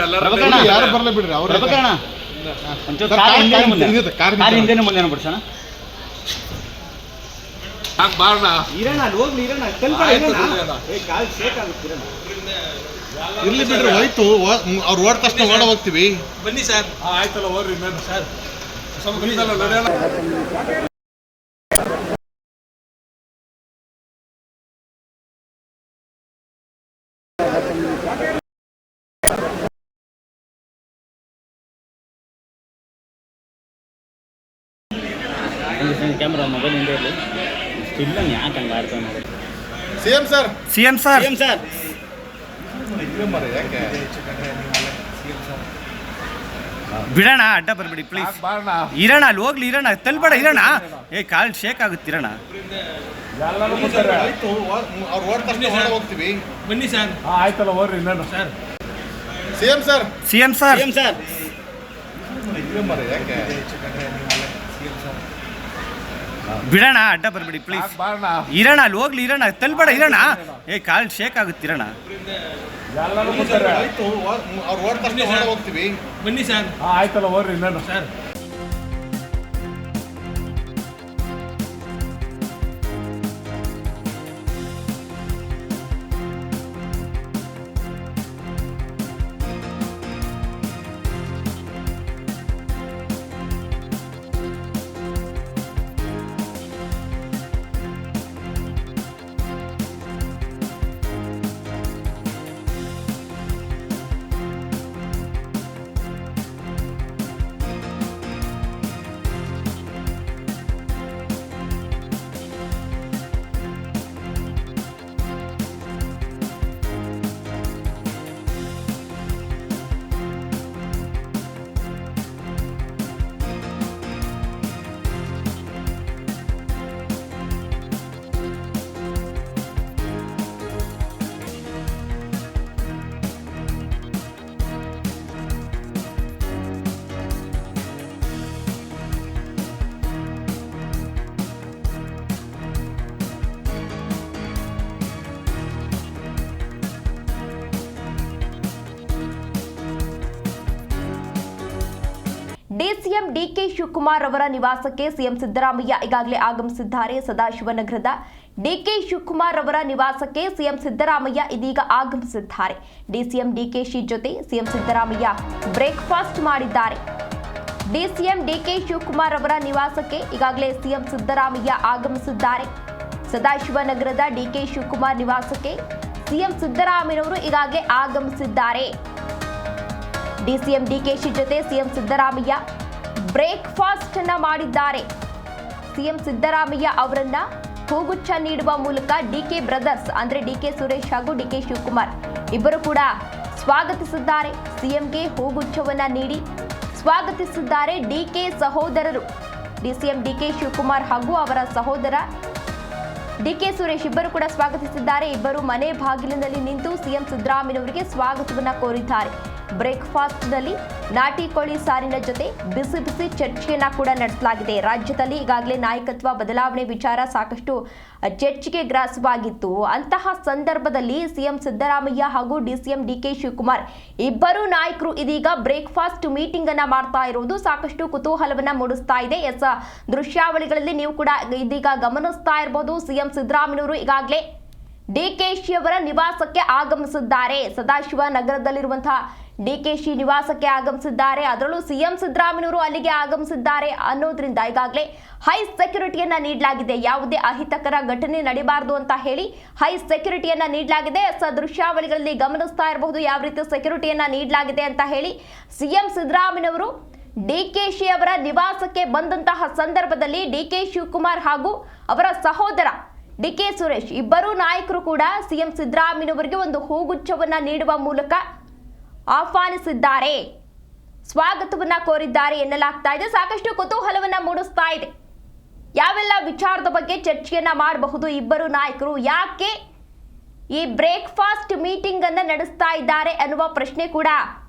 ಯಾರು ಇದ್ದಾರೆ. ಬಿಡ್ರಿ ಅವ್ರ ಪ್ರಭಕರಣ ಒಂಚೂರು ಸರ್, ಕಾರ್ ಕಾರ್ ಮುಂದೆ. ಹಿಂದೆ, ಕಾರ್ ಹಿಂದೆ. ಕಾರ್ ಹಿಂದೆನೆ ಮುಂದೆ ಬಿಡ್ಸೋಣ? ಯಾಕ್ ಬಾರಣ ಇರೋಣ ಅಲ್ಲಿ ಹೋಗ್ಲಿ ಇರೋಣ ಆಯ್ತು, ಇರೋಣ. ಕಾಲ್ ಶೇಕ್ ಆಗುತ್ತೆ ಇರೋಣ ಇರ್ಲಿ ಬಿಡ್ರಿ ಹೋಯ್ತು. ಅವ್ರು ಓಡ್ ತಕ್ಷಣ ಓಡ ಹೋಗ್ತೀವಿ. ಬನ್ನಿ ಸರ್. ಆಯ್ತಲ್ಲ ಹೋಗ್ರಿ ಸರ್. ಸ್ವಲ್ಪ ನಡೆಯಲ್ಲ ಕ್ಯಾಮ್ರಾ ಮೊಬೈಲ್ ಹಿಂದೆ ಇರಲಿ ಸ್ಟಿಲ್ ಯಾಕೆ ಹಂಗೆ ಆಡ್ತಾನೆ ನೋಡಿ C M sir C M sir C M sir ಯಾಕೆ ಬಿಡೋಣ ಅಡ್ಡ ಬರಬೇಡಿ ಪ್ಲೀಸ್ ಇರೋಣ ಅಲ್ಲಿ ಹೋಗ್ಲಿ ಇರೋಣ ತಲ್ಬೇಡ ಇರೋಣ. ಏ ಕಾಲ್ ಶೇಕ್ ಆಗುತ್ತೆ ಇರೋಣ. ಅವ್ರು ಓಡ್ ತಕ್ಷಣ ಹೋಗ್ತೀವಿ. ಬನ್ನಿ ಸರ್. ಆಯ್ತಲ್ಲ ಓಡ್ರಿ ನಾನು sir. C M sir C M sir C M sir ಯಾಕೆ? ಬಿಡೋಣ ಅಡ್ಡ ಬರಬೇಡಿ ಪ್ಲೀಸ್ ಇರೋಣ ಅಲ್ಲಿ ಹೋಗ್ಲಿ ಇರೋಣ ತಲ್ಬೇಡ ಇರೋಣ ಏ ಕಾಲ್ ಶೇಕ್ ಆಗುತ್ತೆ ಇರೋಣ ಬನ್ನಿ ಸರ್ ಆಯ್ತಲ್ಲ ಹೋಗ್ರಿ ನಾನು ಸರ್. ಡಿಸಿಎಂ ಡಿಕೆ ಶಿವಕುಮಾರ್ ಅವರ ನಿವಾಸಕ್ಕೆ ಸಿಎಂ ಸಿದ್ದರಾಮಯ್ಯ ಈಗಾಗಲೇ ಆಗಮಿಸಿದ್ದಾರೆ. ಸದಾಶಿವನಗರದ ಡಿಕೆ ಶಿವಕುಮಾರ್ ಅವರ ನಿವಾಸಕ್ಕೆ ಸಿಎಂ ಸಿದ್ದರಾಮಯ್ಯ ಇದೀಗ ಆಗಮಿಸಿದ್ದಾರೆ. ಡಿಸಿಎಂ ಡಿಕೆಶಿ ಜೊತೆ ಸಿಎಂ ಸಿದ್ದರಾಮಯ್ಯ ಬ್ರೇಕ್ಫಾಸ್ಟ್ ಮಾಡಿದ್ದಾರೆ. ಡಿಸಿಎಂ ಡಿಕೆ ಶಿವಕುಮಾರ್ ಅವರ ನಿವಾಸಕ್ಕೆ ಈಗಾಗಲೇ ಸಿಎಂ ಸಿದ್ದರಾಮಯ್ಯ ಆಗಮಿಸಿದ್ದಾರೆ. ಸದಾಶಿವನಗರದ ಡಿಕೆ ಶಿವಕುಮಾರ್ ನಿವಾಸಕ್ಕೆ ಸಿಎಂ ಸಿದ್ದರಾಮಯ್ಯನವರು ಈಗಾಗಲೇ ಆಗಮಿಸಿದ್ದಾರೆ. ಡಿಸಿಎಂ ಡಿಕೆಶಿ ಜೊತೆ ಸಿಎಂ ಸಿದ್ದರಾಮಯ್ಯ ಬ್ರೇಕ್ಫಾಸ್ಟ್ ಅನ್ನ ಮಾಡಿದ್ದಾರೆ. ಸಿಎಂ ಸಿದ್ದರಾಮಯ್ಯ ಅವರನ್ನ ಹೂಗುಚ್ಛ ನೀಡುವ ಮೂಲಕ ಡಿಕೆ ಬ್ರದರ್ಸ್, ಅಂದ್ರೆ ಡಿಕೆ ಸುರೇಶ್ ಹಾಗೂ ಡಿಕೆ ಶಿವಕುಮಾರ್ ಇಬ್ಬರು ಕೂಡ ಸ್ವಾಗತಿಸಿದ್ದಾರೆ. ಸಿಎಂಗೆ ಹೂಗುಚ್ಛವನ್ನ ನೀಡಿ ಸ್ವಾಗತಿಸಿದ್ದಾರೆ ಡಿಕೆ ಸಹೋದರರು. ಡಿಸಿಎಂ ಡಿಕೆ ಶಿವಕುಮಾರ್ ಹಾಗೂ ಅವರ ಸಹೋದರ ಡಿಕೆ ಸುರೇಶ್ ಇಬ್ಬರು ಕೂಡ ಸ್ವಾಗತಿಸಿದ್ದಾರೆ. ಇಬ್ಬರು ಮನೆ ಬಾಗಿಲಿನಲ್ಲಿ ನಿಂತು ಸಿಎಂ ಸಿದ್ದರಾಮಯ್ಯನವರಿಗೆ ಸ್ವಾಗತವನ್ನ ಕೋರಿದ್ದಾರೆ. ಬ್ರೇಕ್ಫಾಸ್ಟ್ನಲ್ಲಿ ನಾಟಿ ಕೋಳಿ ಸಾರಿನ ಜೊತೆ ಬಿಸಿ ಬಿಸಿ ಚರ್ಚೆಯನ್ನ ಕೂಡ ನಡೆಸಲಾಗಿದೆ. ರಾಜ್ಯದಲ್ಲಿ ಈಗಾಗಲೇ ನಾಯಕತ್ವ ಬದಲಾವಣೆ ವಿಚಾರ ಸಾಕಷ್ಟು ಚರ್ಚೆಗೆ ಗ್ರಾಸವಾಗಿತ್ತು. ಅಂತಹ ಸಂದರ್ಭದಲ್ಲಿ ಸಿಎಂ ಸಿದ್ದರಾಮಯ್ಯ ಹಾಗೂ ಡಿಸಿಎಂ ಡಿಕೆ ಶಿವಕುಮಾರ್ ಇಬ್ಬರು ನಾಯಕರು ಇದೀಗ ಬ್ರೇಕ್ಫಾಸ್ಟ್ ಮೀಟಿಂಗ್ ಅನ್ನ ಮಾಡ್ತಾ ಇರುವುದು ಸಾಕಷ್ಟು ಕುತೂಹಲವನ್ನ ಮೂಡಿಸ್ತಾ ಇದೆ. ಎಸ್ ದೃಶ್ಯಾವಳಿಗಳಲ್ಲಿ ನೀವು ಕೂಡ ಇದೀಗ ಗಮನಿಸ್ತಾ ಇರಬಹುದು ಸಿಎಂ ಸಿದ್ದರಾಮಯ್ಯವರು ಈಗಾಗಲೇ ಡಿಕೆಶಿ ಅವರ ನಿವಾಸಕ್ಕೆ ಆಗಮಿಸಿದ್ದಾರೆ. ಸದಾಶಿವ ನಗರದಲ್ಲಿರುವಂತಹ ಡಿಕೆಶಿ ನಿವಾಸಕ್ಕೆ ಆಗಮಿಸಿದ್ದಾರೆ. ಅದರಲ್ಲೂ ಸಿಎಂ ಸಿದ್ದರಾಮಯ್ಯವರು ಅಲ್ಲಿಗೆ ಆಗಮಿಸಿದ್ದಾರೆ ಅನ್ನೋದ್ರಿಂದ ಈಗಾಗಲೇ ಹೈ ಸೆಕ್ಯೂರಿಟಿಯನ್ನ ನೀಡಲಾಗಿದೆ. ಯಾವುದೇ ಅಹಿತಕರ ಘಟನೆ ನಡೀಬಾರದು ಅಂತ ಹೇಳಿ ಹೈ ಸೆಕ್ಯೂರಿಟಿಯನ್ನ ನೀಡಲಾಗಿದೆ. ದೃಶ್ಯಾವಳಿಗಳಲ್ಲಿ ಗಮನಿಸ್ತಾ ಇರಬಹುದು ಯಾವ ರೀತಿ ಸೆಕ್ಯೂರಿಟಿಯನ್ನ ನೀಡಲಾಗಿದೆ ಅಂತ ಹೇಳಿ ಸಿಎಂ ಸಿದ್ದರಾಮಯ್ಯವರು ಡಿಕೆಶಿ ಅವರ ನಿವಾಸಕ್ಕೆ ಬಂದಂತಹ ಸಂದರ್ಭದಲ್ಲಿ ಡಿಕೆ ಶಿವಕುಮಾರ್ ಹಾಗೂ ಅವರ ಸಹೋದರ ಡಿಕೆ ಸುರೇಶ್ ಇಬ್ಬರೂ ನಾಯಕರು ಕೂಡ ಸಿಎಂ ಸಿದ್ದರಾಮಯ್ಯವರಿಗೆ ಒಂದು ಹೂಗುಚ್ಛವನ್ನ ನೀಡುವ ಮೂಲಕ ಆಹ್ವಾನಿಸಿದ್ದಾರೆ. ಸ್ವಾಗತವನ್ನ ಕೋರಿದ್ದಾರೆ ಎನ್ನಲಾಗ್ತಾ ಇದೆ. ಸಾಕಷ್ಟು ಕುತೂಹಲವನ್ನ ಮೂಡಿಸ್ತಾ ಇದೆ. ಯಾವೆಲ್ಲ ವಿಚಾರದ ಬಗ್ಗೆ ಚರ್ಚೆಯನ್ನ ಮಾಡಬಹುದು? ಇಬ್ಬರು ನಾಯಕರು ಯಾಕೆ ಈ ಬ್ರೇಕ್ಫಾಸ್ಟ್ ಮೀಟಿಂಗ್ ಅನ್ನ ನಡೆಸ್ತಾ ಇದ್ದಾರೆ ಅನ್ನುವ ಪ್ರಶ್ನೆ ಕೂಡ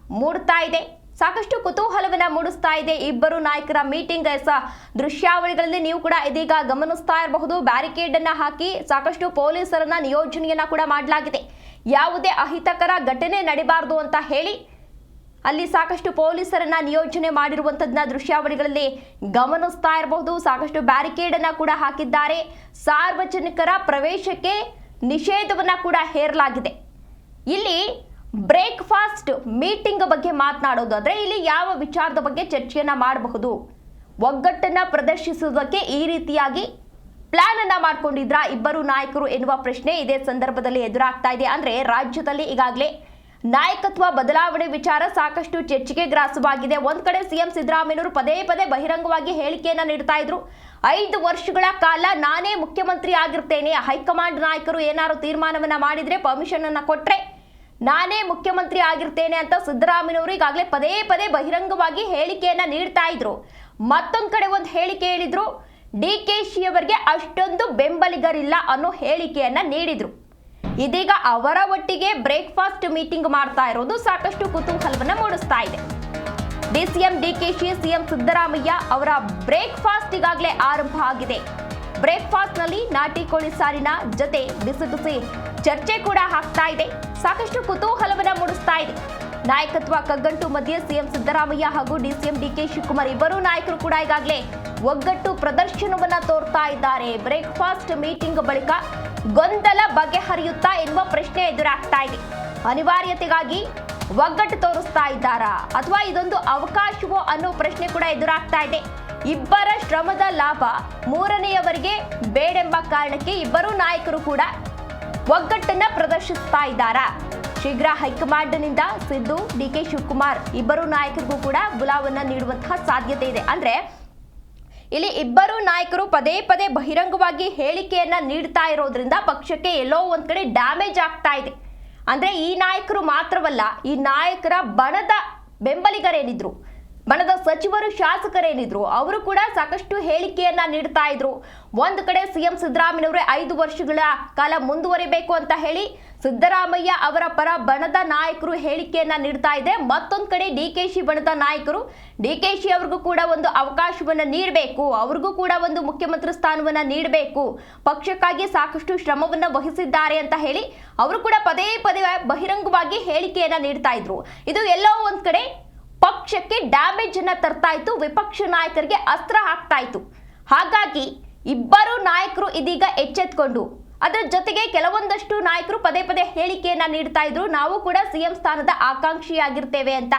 ಮೂಡ್ತಾ ಇದೆ. ಸಾಕಷ್ಟು ಕುತೂಹಲವನ್ನ ಮೂಡಿಸ್ತಾ ಇದೆ ಇಬ್ಬರು ನಾಯಕರ ಮೀಟಿಂಗ್ ದೃಶ್ಯಾವಳಿಗಳಲ್ಲಿ. ನೀವು ಕೂಡ ಇದೀಗ ಗಮನಿಸ್ತಾ ಇರಬಹುದು. ಬ್ಯಾರಿಕೇಡ್ ಅನ್ನ ಹಾಕಿ ಸಾಕಷ್ಟು ಪೊಲೀಸರನ್ನ ನಿಯೋಜನೆಯನ್ನ ಕೂಡ ಮಾಡಲಾಗಿದೆ. ಯಾವುದೇ ಅಹಿತಕರ ಘಟನೆ ನಡೆಯಬಾರದು ಅಂತ ಹೇಳಿ ಅಲ್ಲಿ ಸಾಕಷ್ಟು ಪೊಲೀಸರನ್ನ ನಿಯೋಜನೆ ಮಾಡಿರುವಂತದ್ದನ್ನ ದೃಶ್ಯಾವಳಿಗಳಲ್ಲಿ ಗಮನಿಸ್ತಾ ಇರಬಹುದು. ಸಾಕಷ್ಟು ಬ್ಯಾರಿಕೇಡ್ ಅನ್ನ ಕೂಡ ಹಾಕಿದ್ದಾರೆ. ಸಾರ್ವಜನಿಕರ ಪ್ರವೇಶಕ್ಕೆ ನಿಷೇಧವನ್ನ ಕೂಡ ಹೇರಲಾಗಿದೆ. ಇಲ್ಲಿ ಬ್ರೇಕ್ಫಾಸ್ಟ್ ಮೀಟಿಂಗ್ ಬಗ್ಗೆ ಮಾತನಾಡೋದಾದ್ರೆ ಇಲ್ಲಿ ಯಾವ ವಿಚಾರದ ಬಗ್ಗೆ ಚರ್ಚೆಯನ್ನ ಮಾಡಬಹುದು. ಒಗ್ಗಟ್ಟನ್ನ ಪ್ರದರ್ಶಿಸುವುದಕ್ಕೆ ಈ ರೀತಿಯಾಗಿ ಪ್ಲಾನ್ ಅನ್ನ ಮಾಡ್ಕೊಂಡಿದ್ರ? ಇಬ್ಬರು ನಾಯಕರು ಎನ್ನುವ ಪ್ರಶ್ನೆ ಇದೇ ಸಂದರ್ಭದಲ್ಲಿ ಎದುರಾಗ್ತಾ ಇದೆ. ಅಂದ್ರೆ ರಾಜ್ಯದಲ್ಲಿ ಈಗಾಗಲೇ ನಾಯಕತ್ವ ಬದಲಾವಣೆ ವಿಚಾರ ಸಾಕಷ್ಟು ಚರ್ಚೆಗೆ ಗ್ರಾಸವಾಗಿದೆ. ಒಂದ್ ಕಡೆ ಸಿಎಂ ಸಿದ್ದರಾಮಯ್ಯವರು ಪದೇ ಪದೇ ಬಹಿರಂಗವಾಗಿ ಹೇಳಿಕೆಯನ್ನ ನೀಡ್ತಾ ಇದ್ರು. ಐದು ವರ್ಷಗಳ ಕಾಲ ನಾನೇ ಮುಖ್ಯಮಂತ್ರಿ ಆಗಿರ್ತೇನೆ. ಹೈಕಮಾಂಡ್ ನಾಯಕರು ಏನಾದ್ರು ತೀರ್ಮಾನವನ್ನ ಮಾಡಿದ್ರೆ ಪರ್ಮಿಷನ್ ಅನ್ನ ಕೊಟ್ರೆ ನಾನೇ ಮುಖ್ಯಮಂತ್ರಿ ಆಗಿರ್ತೇನೆ ಅಂತ ಸಿದ್ದರಾಮಯ್ಯವರು ಈಗಾಗಲೇ ಪದೇ ಪದೇ ಬಹಿರಂಗವಾಗಿ ಹೇಳಿಕೆಯನ್ನ ನೀಡ್ತಾ ಇದ್ರು. ಮತ್ತೊಂದ್ ಕಡೆ ಒಂದು ಹೇಳಿಕೆ ಹೇಳಿದ್ರು. ಡಿ ಕೆ ಶಿ ಅವರಿಗೆ ಅಷ್ಟೊಂದು ಬೆಂಬಲಿಗರಿಲ್ಲ ಅನ್ನೋ ಹೇಳಿಕೆಯನ್ನ ನೀಡಿದ್ರು. ಇದೀಗ ಅವರ ಒಟ್ಟಿಗೆ ಬ್ರೇಕ್ಫಾಸ್ಟ್ ಮೀಟಿಂಗ್ ಮಾಡ್ತಾ ಇರೋದು ಸಾಕಷ್ಟು ಕುತೂಹಲವನ್ನ ಮೂಡಿಸ್ತಾ ಇದೆ. ಡಿಸಿಎಂ ಡಿಕೆಶಿ ಸಿಎಂ ಸಿದ್ದರಾಮಯ್ಯ ಅವರ ಬ್ರೇಕ್ಫಾಸ್ಟ್ ಈಗಾಗಲೇ ಆರಂಭ ಆಗಿದೆ. ಬ್ರೇಕ್ಫಾಸ್ಟ್ನಲ್ಲಿ ನಾಟಿ ಕೋಳಿ ಸಾರಿನ ಜೊತೆ ಬಿಸಿ ಬಿಸಿ ಚರ್ಚೆ ಕೂಡ ಆಗ್ತಾ ಇದೆ. ಸಾಕಷ್ಟು ಕುತೂಹಲವನ್ನ ಮೂಡಿಸ್ತಾ ಇದೆ. ನಾಯಕತ್ವ ಕಗ್ಗಂಟು ಮಧ್ಯೆ ಸಿಎಂ ಸಿದ್ದರಾಮಯ್ಯ ಹಾಗೂ ಡಿಸಿಎಂ ಡಿಕೆ ಶಿವಕುಮಾರ್ ಇಬ್ಬರು ನಾಯಕರು ಕೂಡ ಈಗಾಗಲೇ ಒಗ್ಗಟ್ಟು ಪ್ರದರ್ಶನವನ್ನ ತೋರ್ತಾ ಇದ್ದಾರೆ. ಬ್ರೇಕ್ಫಾಸ್ಟ್ ಮೀಟಿಂಗ್ ಬಳಿಕ ಗೊಂದಲ ಬಗೆಹರಿಯುತ್ತಾ ಎನ್ನುವ ಪ್ರಶ್ನೆ ಎದುರಾಗ್ತಾ ಇದೆ. ಅನಿವಾರ್ಯತೆಗಾಗಿ ಒಗ್ಗಟ್ಟು ತೋರಿಸ್ತಾ ಇದ್ದಾರಾ? ಅಥವಾ ಇದೊಂದು ಅವಕಾಶವೋ ಅನ್ನೋ ಪ್ರಶ್ನೆ ಕೂಡ ಎದುರಾಗ್ತಾ ಇದೆ. ಇಬ್ಬರ ಶ್ರಮದ ಲಾಭ ಮೂರನೆಯವರಿಗೆ ಬೇಡೆಂಬ ಕಾರಣಕ್ಕೆ ಇಬ್ಬರೂ ನಾಯಕರು ಕೂಡ ಒಗ್ಗಟ್ಟನ್ನ ಪ್ರದರ್ಶಿಸ್ತಾ ಇದ್ದಾರಾ? ಶೀಘ್ರ ಹೈಕಮಾಂಡ್ನಿಂದ ಸಿದ್ದು, ಡಿಕೆ ಶಿವಕುಮಾರ್ ಇಬ್ಬರು ನಾಯಕರಿಗೂ ಕೂಡ ಬುಲಾವನ್ನ ನೀಡುವಂತಹ ಸಾಧ್ಯತೆ ಇದೆ. ಅಂದ್ರೆ, ಇಲ್ಲಿ ಇಬ್ಬರು ನಾಯಕರು ಪದೇ ಪದೇ ಬಹಿರಂಗವಾಗಿ ಹೇಳಿಕೆಯನ್ನ ನೀಡ್ತಾ ಇರೋದ್ರಿಂದ ಪಕ್ಷಕ್ಕೆ ಎಲ್ಲೋ ಒಂದ್ ಕಡೆ ಡ್ಯಾಮೇಜ್ ಆಗ್ತಾ ಇದೆ. ಅಂದ್ರೆ, ಈ ನಾಯಕರು ಮಾತ್ರವಲ್ಲ, ಈ ನಾಯಕರ ಬಣದ ಬೆಂಬಲಿಗರೇನಿದ್ರು, ಬಣದ ಸಚಿವರು, ಶಾಸಕರೇನಿದ್ರು, ಅವರು ಕೂಡ ಸಾಕಷ್ಟು ಹೇಳಿಕೆಯನ್ನ ನೀಡ್ತಾ ಇದ್ರು. ಒಂದು ಕಡೆ ಸಿಎಂ ಸಿದ್ದರಾಮಯ್ಯನವರೇ ಐದು ವರ್ಷಗಳ ಕಾಲ ಮುಂದುವರಿಬೇಕು ಅಂತ ಹೇಳಿ ಸಿದ್ದರಾಮಯ್ಯ ಅವರ ಪರ ಬಣದ ನಾಯಕರು ಹೇಳಿಕೆಯನ್ನ ನೀಡ್ತಾ ಇದೆ. ಮತ್ತೊಂದು ಕಡೆ ಡಿ ಕೆ ಶಿ ಬಣದ ನಾಯಕರು, ಡಿ ಕೆ ಶಿ ಅವ್ರಿಗೂ ಕೂಡ ಒಂದು ಅವಕಾಶವನ್ನು ನೀಡಬೇಕು, ಅವ್ರಿಗೂ ಕೂಡ ಒಂದು ಮುಖ್ಯಮಂತ್ರಿ ಸ್ಥಾನವನ್ನು ನೀಡಬೇಕು, ಪಕ್ಷಕ್ಕಾಗಿ ಸಾಕಷ್ಟು ಶ್ರಮವನ್ನು ವಹಿಸಿದ್ದಾರೆ ಅಂತ ಹೇಳಿ ಅವರು ಕೂಡ ಪದೇ ಪದೇ ಬಹಿರಂಗವಾಗಿ ಹೇಳಿಕೆಯನ್ನ ನೀಡ್ತಾ ಇದ್ರು. ಇದು ಎಲ್ಲೋ ಒಂದ್ ಕಡೆ ಪಕ್ಷಕ್ಕೆ ಡ್ಯಾಮೇಜ್ ಅನ್ನ ತರ್ತಾ ಇತ್ತು, ವಿಪಕ್ಷ ನಾಯಕರಿಗೆ ಅಸ್ತ್ರ ಹಾಕ್ತಾ ಇತ್ತು. ಹಾಗಾಗಿ ಇಬ್ಬರು ನಾಯಕರು ಇದೀಗ ಎಚ್ಚೆತ್ಕೊಂಡು ಅದರ ಜೊತೆಗೆ ಕೆಲವೊಂದಷ್ಟು ನಾಯಕರು ಪದೇ ಪದೇ ಹೇಳಿಕೆಯನ್ನ ನೀಡ್ತಾ ಇದ್ರು. ನಾವು ಕೂಡ ಸಿಎಂ ಸ್ಥಾನದ ಆಕಾಂಕ್ಷಿಯಾಗಿರ್ತೇವೆ ಅಂತ.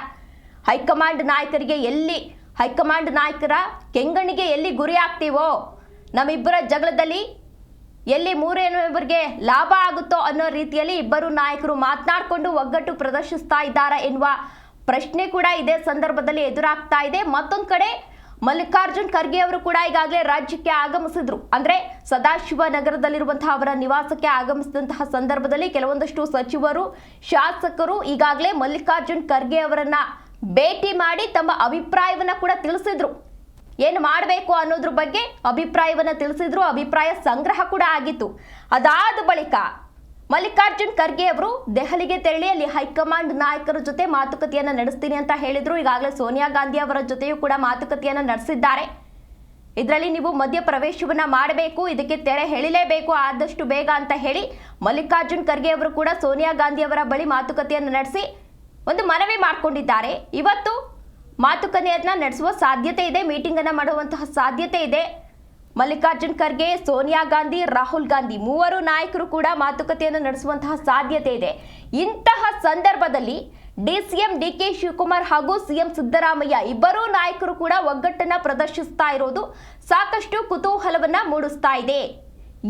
ಹೈಕಮಾಂಡ್ ನಾಯಕರಿಗೆ ಎಲ್ಲಿ, ಹೈಕಮಾಂಡ್ ನಾಯಕರ ಕೆಂಗಣಿಗೆ ಎಲ್ಲಿ ಗುರಿ ಆಗ್ತೀವೋ, ನಮ್ಮಿಬ್ಬರ ಜಗಳದಲ್ಲಿ ಎಲ್ಲಿ ಮೂರೇನೊಬ್ಬರಿಗೆ ಲಾಭ ಆಗುತ್ತೋ ಅನ್ನೋ ರೀತಿಯಲ್ಲಿ ಇಬ್ಬರು ನಾಯಕರು ಮಾತನಾಡಿಕೊಂಡು ಒಗ್ಗಟ್ಟು ಪ್ರದರ್ಶಿಸ್ತಾ ಇದ್ದಾರಾ ಎನ್ನುವ ಪ್ರಶ್ನೆ ಕೂಡ ಇದೇ ಸಂದರ್ಭದಲ್ಲಿ ಎದುರಾಗ್ತಾ ಇದೆ. ಮತ್ತೊಂದು ಕಡೆ ಮಲ್ಲಿಕಾರ್ಜುನ್ ಖರ್ಗೆ ಅವರು ಕೂಡ ಈಗಾಗಲೇ ರಾಜ್ಯಕ್ಕೆ ಆಗಮಿಸಿದ್ರು. ಅಂದ್ರೆ ಸದಾಶಿವ ನಗರದಲ್ಲಿರುವಂತಹ ಅವರ ನಿವಾಸಕ್ಕೆ ಆಗಮಿಸಿದಂತಹ ಸಂದರ್ಭದಲ್ಲಿ ಕೆಲವೊಂದಷ್ಟು ಸಚಿವರು, ಶಾಸಕರು ಈಗಾಗಲೇ ಮಲ್ಲಿಕಾರ್ಜುನ್ ಖರ್ಗೆ ಅವರನ್ನ ಭೇಟಿ ಮಾಡಿ ತಮ್ಮ ಅಭಿಪ್ರಾಯವನ್ನ ಕೂಡ ತಿಳಿಸಿದ್ರು. ಏನು ಮಾಡಬೇಕು ಅನ್ನೋದ್ರ ಬಗ್ಗೆ ಅಭಿಪ್ರಾಯವನ್ನ ತಿಳಿಸಿದ್ರು, ಅಭಿಪ್ರಾಯ ಸಂಗ್ರಹ ಕೂಡ ಆಗಿತ್ತು. ಅದಾದ ಬಳಿಕ ಮಲ್ಲಿಕಾರ್ಜುನ್ ಖರ್ಗೆ ಅವರು ದೆಹಲಿಗೆ ತೆರಳಿ ಅಲ್ಲಿ ಹೈಕಮಾಂಡ್ ನಾಯಕರ ಜೊತೆ ಮಾತುಕತೆಯನ್ನ ನಡೆಸ್ತೀನಿ ಅಂತ ಹೇಳಿದ್ರು. ಈಗಾಗಲೇ ಸೋನಿಯಾ ಗಾಂಧಿ ಅವರ ಜೊತೆಯೂ ಕೂಡ ಮಾತುಕತೆಯನ್ನ ನಡೆಸಿದ್ದಾರೆ. ಇದರಲ್ಲಿ ನೀವು ಮಧ್ಯ ಪ್ರವೇಶವನ್ನ ಮಾಡಬೇಕು, ಇದಕ್ಕೆ ತೆರೆ ಎಳಿಲೇಬೇಕು ಆದಷ್ಟು ಬೇಗ ಅಂತ ಹೇಳಿ ಮಲ್ಲಿಕಾರ್ಜುನ್ ಖರ್ಗೆ ಅವರು ಕೂಡ ಸೋನಿಯಾ ಗಾಂಧಿ ಅವರ ಬಳಿ ಮಾತುಕತೆಯನ್ನು ನಡೆಸಿ ಒಂದು ಮನವಿ ಮಾಡಿಕೊಂಡಿದ್ದಾರೆ. ಇವತ್ತು ಮಾತುಕತೆಯನ್ನ ನಡೆಸುವ ಸಾಧ್ಯತೆ ಇದೆ ಮೀಟಿಂಗ್ ಅನ್ನ ಮಾಡುವಂತಹ ಸಾಧ್ಯತೆ ಇದೆ. ಮಲ್ಲಿಕಾರ್ಜುನ್ ಖರ್ಗೆ, ಸೋನಿಯಾ ಗಾಂಧಿ, ರಾಹುಲ್ ಗಾಂಧಿ ಮೂವರು ನಾಯಕರು ಕೂಡ ಮಾತುಕತೆಯನ್ನು ನಡೆಸುವಂತಹ ಸಾಧ್ಯತೆ ಇದೆ. ಇಂತಹ ಸಂದರ್ಭದಲ್ಲಿ ಡಿಸಿಎಂ ಡಿ ಕೆ ಶಿವಕುಮಾರ್ ಹಾಗೂ ಸಿಎಂ ಸಿದ್ದರಾಮಯ್ಯ ಇಬ್ಬರೂ ನಾಯಕರು ಕೂಡ ಒಗ್ಗಟ್ಟನ್ನ ಪ್ರದರ್ಶಿಸ್ತಾ ಇರೋದು ಸಾಕಷ್ಟು ಕುತೂಹಲವನ್ನ ಮೂಡಿಸ್ತಾ ಇದೆ.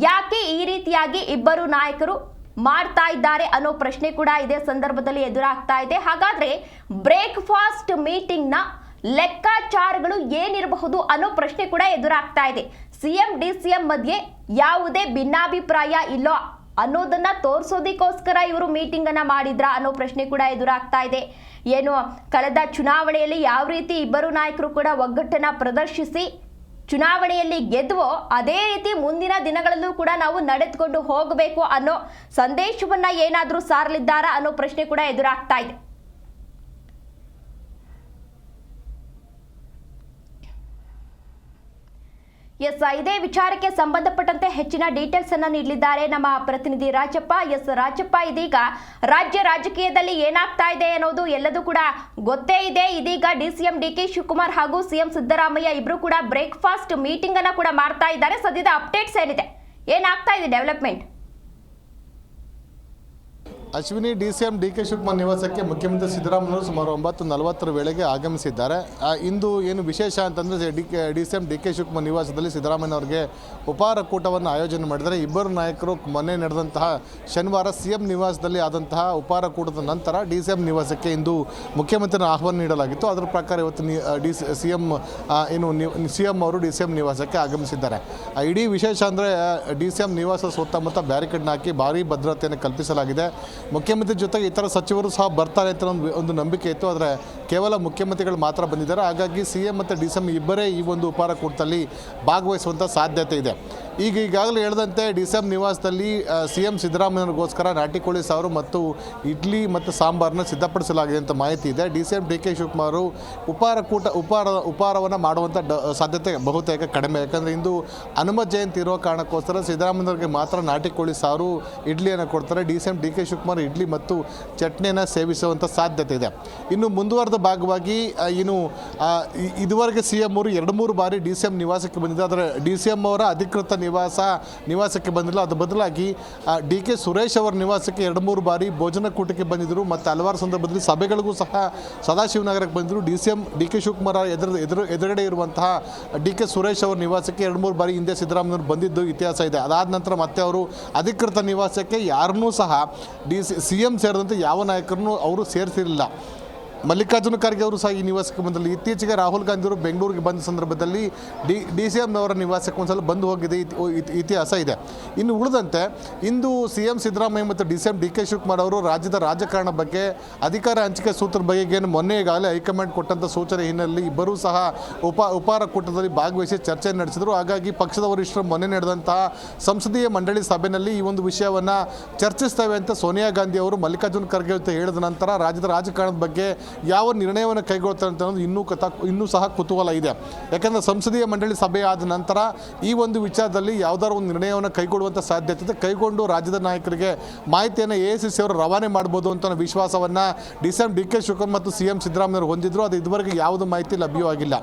ಯಾಕೆ ಈ ರೀತಿಯಾಗಿ ಇಬ್ಬರು ನಾಯಕರು ಮಾಡ್ತಾ ಇದ್ದಾರೆ ಅನ್ನೋ ಪ್ರಶ್ನೆ ಕೂಡ ಇದೇ ಸಂದರ್ಭದಲ್ಲಿ ಎದುರಾಗ್ತಾ ಇದೆ. ಹಾಗಾದ್ರೆ ಬ್ರೇಕ್ಫಾಸ್ಟ್ ಮೀಟಿಂಗ್ನ ಲೆಕ್ಕಾಚಾರಗಳು ಏನಿರಬಹುದು ಅನ್ನೋ ಪ್ರಶ್ನೆ ಕೂಡ ಎದುರಾಗ್ತಾ ಇದೆ. ಸಿಎಂ, ಡಿಸಿಎಂ ಮಧ್ಯೆ ಯಾವುದೇ ಭಿನ್ನಾಭಿಪ್ರಾಯ ಇಲ್ಲೋ ಅನ್ನೋದನ್ನ ತೋರಿಸೋದಕ್ಕೋಸ್ಕರ ಇವರು ಮೀಟಿಂಗ್ ಅನ್ನ ಮಾಡಿದ್ರ ಅನ್ನೋ ಪ್ರಶ್ನೆ ಕೂಡ ಎದುರಾಗ್ತಾ ಇದೆ. ಏನು, ಕಳೆದ ಚುನಾವಣೆಯಲ್ಲಿ ಯಾವ ರೀತಿ ಇಬ್ಬರು ನಾಯಕರು ಕೂಡ ಒಗ್ಗಟ್ಟನ್ನ ಪ್ರದರ್ಶಿಸಿ ಚುನಾವಣೆಯಲ್ಲಿ ಗೆದ್ವೋ, ಅದೇ ರೀತಿ ಮುಂದಿನ ದಿನಗಳಲ್ಲೂ ಕೂಡ ನಾವು ನಡೆದುಕೊಂಡು ಹೋಗಬೇಕು ಅನ್ನೋ ಸಂದೇಶವನ್ನ ಏನಾದರೂ ಸಾರಲಿದ್ದಾರಾ ಅನ್ನೋ ಪ್ರಶ್ನೆ ಕೂಡ ಎದುರಾಗ್ತಾ ಇದೆ. ಎಸ್ ಇದೇ ವಿಚಾರಕ್ಕೆ ಸಂಬಂಧಪಟ್ಟಂತೆ ಹೆಚ್ಚಿನ ಡೀಟೇಲ್ಸ್ ಅನ್ನು ನೀಡಲಿದ್ದಾರೆ ನಮ್ಮ ಪ್ರತಿನಿಧಿ ರಾಜಪ್ಪ. ಎಸ್ ರಾಜಪ್ಪ, ಇದೀಗ ರಾಜ್ಯ ರಾಜಕೀಯದಲ್ಲಿ ಏನಾಗ್ತಾ ಇದೆ ಅನ್ನೋದು ಎಲ್ಲದೂ ಕೂಡ ಗೊತ್ತೇ ಇದೆ. ಇದೀಗ D CM D K Shivakumar ಹಾಗೂ ಸಿಎಂ ಸಿದ್ದರಾಮಯ್ಯ ಇಬ್ರು ಕೂಡ ಬ್ರೇಕ್ಫಾಸ್ಟ್ ಮೀಟಿಂಗ್ ಅನ್ನ ಕೂಡ ಮಾಡ್ತಾ ಇದ್ದಾರೆ. ಸದ್ಯದ ಅಪ್ಡೇಟ್ಸ್ ಏನಿದೆ? ಏನಾಗ್ತಾ ಇದೆ development Ashwini D C M D K Shivakumar ನಿವಾಸಕ್ಕೆ ಮುಖ್ಯಮಂತ್ರಿ ಸಿದ್ದರಾಮಯ್ಯವರು ಸುಮಾರು ಒಂಬತ್ತು ನಲವತ್ತರ ವೇಳೆಗೆ ಆಗಮಿಸಿದ್ದಾರೆ. ಇಂದು ಏನು ವಿಶೇಷ ಅಂತಂದರೆ D K, D C M D K Shivakumar ನಿವಾಸದಲ್ಲಿ ಸಿದ್ದರಾಮಯ್ಯನವರಿಗೆ ಉಪಹಾರ ಕೂಟವನ್ನು ಆಯೋಜನೆ ಮಾಡಿದರೆ ಇಬ್ಬರು ನಾಯಕರು ಮೊನ್ನೆ ನಡೆದಂತಹ ಶನಿವಾರ ಸಿ ಎಂ ನಿವಾಸದಲ್ಲಿ ಆದಂತಹ ಉಪಹಾರ ಕೂಟದ ನಂತರ ಡಿ ಸಿ ಎಂ ನಿವಾಸಕ್ಕೆ ಇಂದು ಮುಖ್ಯಮಂತ್ರಿನ ಆಹ್ವಾನ ನೀಡಲಾಗಿತ್ತು. ಅದರ ಪ್ರಕಾರ ಇವತ್ತು ಡಿ ಸಿ ಎಂ ಏನು ಸಿ ಎಂ ಅವರು ಡಿ ಸಿ ಎಂ ನಿವಾಸಕ್ಕೆ ಆಗಮಿಸಿದ್ದಾರೆ. ಇಡೀ ವಿಶೇಷ ಅಂದರೆ ಡಿ ಸಿ ಎಂ ನಿವಾಸ ಸುತ್ತಮುತ್ತ ಬ್ಯಾರಿಕೇಡ್ನ ಹಾಕಿ ಭಾರೀ ಭದ್ರತೆಯನ್ನು ಕಲ್ಪಿಸಲಾಗಿದೆ. ಮುಖ್ಯಮಂತ್ರಿ ಜೊತೆಗೆ ಇತರ ಸಚಿವರು ಸಹ ಬರ್ತಾರೆ ಅಂತ ಒಂದು ಒಂದು ನಂಬಿಕೆ ಇತ್ತು, ಆದರೆ ಕೇವಲ ಮುಖ್ಯಮಂತ್ರಿಗಳು ಮಾತ್ರ ಬಂದಿದ್ದಾರೆ. ಹಾಗಾಗಿ ಸಿ ಎಂ ಮತ್ತು ಡಿ ಸಿ ಎಂ ಇಬ್ಬರೇ ಈ ಒಂದು ಉಪಹಾರ ಕೂಟದಲ್ಲಿ ಭಾಗವಹಿಸುವಂಥ ಸಾಧ್ಯತೆ ಇದೆ. ಈಗ ಈಗಾಗಲೇ ಹೇಳಿದಂತೆ ಡಿ ಸಿ ಎಂ ನಿವಾಸದಲ್ಲಿ ಸಿ ಎಂ ಸಿದ್ದರಾಮಯ್ಯನಗೋಸ್ಕರ ನಾಟಿ ಕೋಳಿ ಸಾರು ಮತ್ತು ಇಡ್ಲಿ ಮತ್ತು ಸಾಂಬಾರನ್ನ ಸಿದ್ಧಪಡಿಸಲಾಗಿದೆ ಅಂತ ಮಾಹಿತಿ ಇದೆ. D C M D K Shivakumar ಉಪಹಾರ ಕೂಟ, ಉಪಹಾರ, ಉಪಹಾರವನ್ನು ಮಾಡುವಂಥ ಸಾಧ್ಯತೆ ಬಹುತೇಕ ಕಡಿಮೆ. ಯಾಕಂದರೆ ಇಂದು ಹನುಮ ಜಯಂತಿ ಇರೋ ಕಾರಣಕ್ಕೋಸ್ಕರ ಸಿದ್ದರಾಮಯ್ಯನವರಿಗೆ ಮಾತ್ರ ನಾಟಿ ಕೋಳಿ ಸಾರು, ಇಡ್ಲಿಯನ್ನು ಕೊಡ್ತಾರೆ. D C M D K Shivakumar idli ಮತ್ತು ಚಟ್ನಿಯನ್ನು ಸೇವಿಸುವಂಥ ಸಾಧ್ಯತೆ ಇದೆ. ಇನ್ನು ಮುಂದುವರೆದ ಭಾಗವಾಗಿ ಇನ್ನು ಇದುವರೆಗೆ ಸಿ ಎಂ ಅವರು ಎರಡು ಮೂರು ಬಾರಿ ಡಿ ಸಿ ಎಂ ನಿವಾಸಕ್ಕೆ ಬಂದಿದೆ ಆದರೆ ಡಿ ಸಿ ಎಂ ಅವರ ಅಧಿಕೃತ ನಿವಾಸ ನಿವಾಸಕ್ಕೆ ಬಂದಿಲ್ಲ. ಅದು ಬದಲಾಗಿ ಡಿ ಕೆ ಸುರೇಶ್ ಅವರ ನಿವಾಸಕ್ಕೆ ಎರಡು ಮೂರು ಬಾರಿ ಭೋಜನ ಕೂಟಕ್ಕೆ ಬಂದಿದ್ದರು. ಮತ್ತು ಹಲವಾರು ಸಂದರ್ಭದಲ್ಲಿ ಸಭೆಗಳಿಗೂ ಸಹ ಸದಾಶಿವನಗರಕ್ಕೆ ಬಂದಿದ್ದರು. D C M, D K Shivakumar ಎದುರು ಎದುರು, ಎದುರುಗಡೆ ಇರುವಂತಹ ಡಿ ಕೆ ಸುರೇಶ್ ಅವರ ನಿವಾಸಕ್ಕೆ ಎರಡು ಮೂರು ಬಾರಿ ಹಿಂದೆ ಸಿದ್ದರಾಮಯ್ಯವರು ಬಂದಿದ್ದು ಇತಿಹಾಸ ಇದೆ. ಅದಾದ ನಂತರ ಮತ್ತೆ ಅವರು ಅಧಿಕೃತ ನಿವಾಸಕ್ಕೆ ಯಾರನ್ನೂ ಸಹ ಡಿ ಸಿ ಸಿ ಎಂ ಸೇರಿದಂತೆ ಯಾವ ನಾಯಕರನ್ನು ಅವರು ಸೇರಿಸಿರಲಿಲ್ಲ. ಮಲ್ಲಿಕಾರ್ಜುನ ಖರ್ಗೆ ಅವರು ಸಹ ಈ ನಿವಾಸಕ್ಕೆ ಬಂದಲ್ಲಿ ಇತ್ತೀಚೆಗೆ ರಾಹುಲ್ ಗಾಂಧಿ ಅವರು ಬೆಂಗಳೂರಿಗೆ ಬಂದ ಸಂದರ್ಭದಲ್ಲಿ ಡಿ ಡಿ ಸಿ ಅವರ ನಿವಾಸಕ್ಕೆ ಒಂದ್ಸಲ ಬಂದು ಹೋಗಿದೆ ಇತಿ- ಇತಿ- ಇತಿಹಾಸ ಇದೆ. ಇನ್ನು ಉಳಿದಂತೆ ಇಂದು ಸಿ ಎಂ ಸಿದ್ದರಾಮಯ್ಯ ಮತ್ತು D C M D K Shivakumar ಅವರು ರಾಜ್ಯದ ರಾಜಕಾರಣ ಬಗ್ಗೆ ಅಧಿಕಾರ ಹಂಚಿಕೆ ಸೂತ್ರ ಏನು ಮೊನ್ನೆ ಈಗಾಗಲೇ ಹೈಕಮಾಂಡ್ ಕೊಟ್ಟಂಥ ಸೂಚನೆ ಹಿನ್ನೆಲೆಯಲ್ಲಿ ಇಬ್ಬರೂ ಸಹ ಉಪ ಉಪಹಾರ ಕೂಟದಲ್ಲಿ ಭಾಗವಹಿಸಿ ಚರ್ಚೆ ನಡೆಸಿದರು. ಹಾಗಾಗಿ ಪಕ್ಷದ ವರಿಷ್ಠರು ಮೊನ್ನೆ ನಡೆದಂತಹ ಸಂಸದೀಯ ಮಂಡಳಿ ಸಭೆಯಲ್ಲಿ ಈ ಒಂದು ವಿಷಯವನ್ನು ಚರ್ಚಿಸ್ತೇವೆ ಅಂತ ಸೋನಿಯಾ ಗಾಂಧಿ ಅವರು ಮಲ್ಲಿಕಾರ್ಜುನ ಖರ್ಗೆ ಅಂತ ಹೇಳಿದ ನಂತರ ರಾಜ್ಯದ ರಾಜಕಾರಣದ ಬಗ್ಗೆ ಯಾವ ನಿರ್ಣಯವನ್ನು ಕೈಗೊಳ್ತಾರೆ ಅಂತ ಅನ್ನೋದು ಇನ್ನೂ ಕಥ, ಇನ್ನೂ ಸಹ ಕುತೂಹಲ ಇದೆ. ಯಾಕಂದರೆ ಸಂಸದೀಯ ಮಂಡಳಿ ಸಭೆ ಆದ ನಂತರ ಈ ಒಂದು ವಿಚಾರದಲ್ಲಿ ಯಾವುದಾದ್ರು ಒಂದು ನಿರ್ಣಯವನ್ನು ಕೈಗೊಳ್ಳುವಂಥ ಸಾಧ್ಯತೆ ಇದೆ. ಕೈಗೊಂಡು ರಾಜ್ಯದ ನಾಯಕರಿಗೆ ಮಾಹಿತಿಯನ್ನು ಎ ಸಿ ಸಿ ಅವರು ರವಾನೆ ಮಾಡ್ಬೋದು ಅಂತ ವಿಶ್ವಾಸವನ್ನು D C M, D K Shivakumar ಮತ್ತು ಸಿ ಎಂ ಸಿದ್ದರಾಮಯ್ಯವರು ಹೊಂದಿದ್ರು. ಅದು ಇದುವರೆಗೆ ಯಾವುದೇ ಮಾಹಿತಿ ಲಭ್ಯವಾಗಿಲ್ಲ.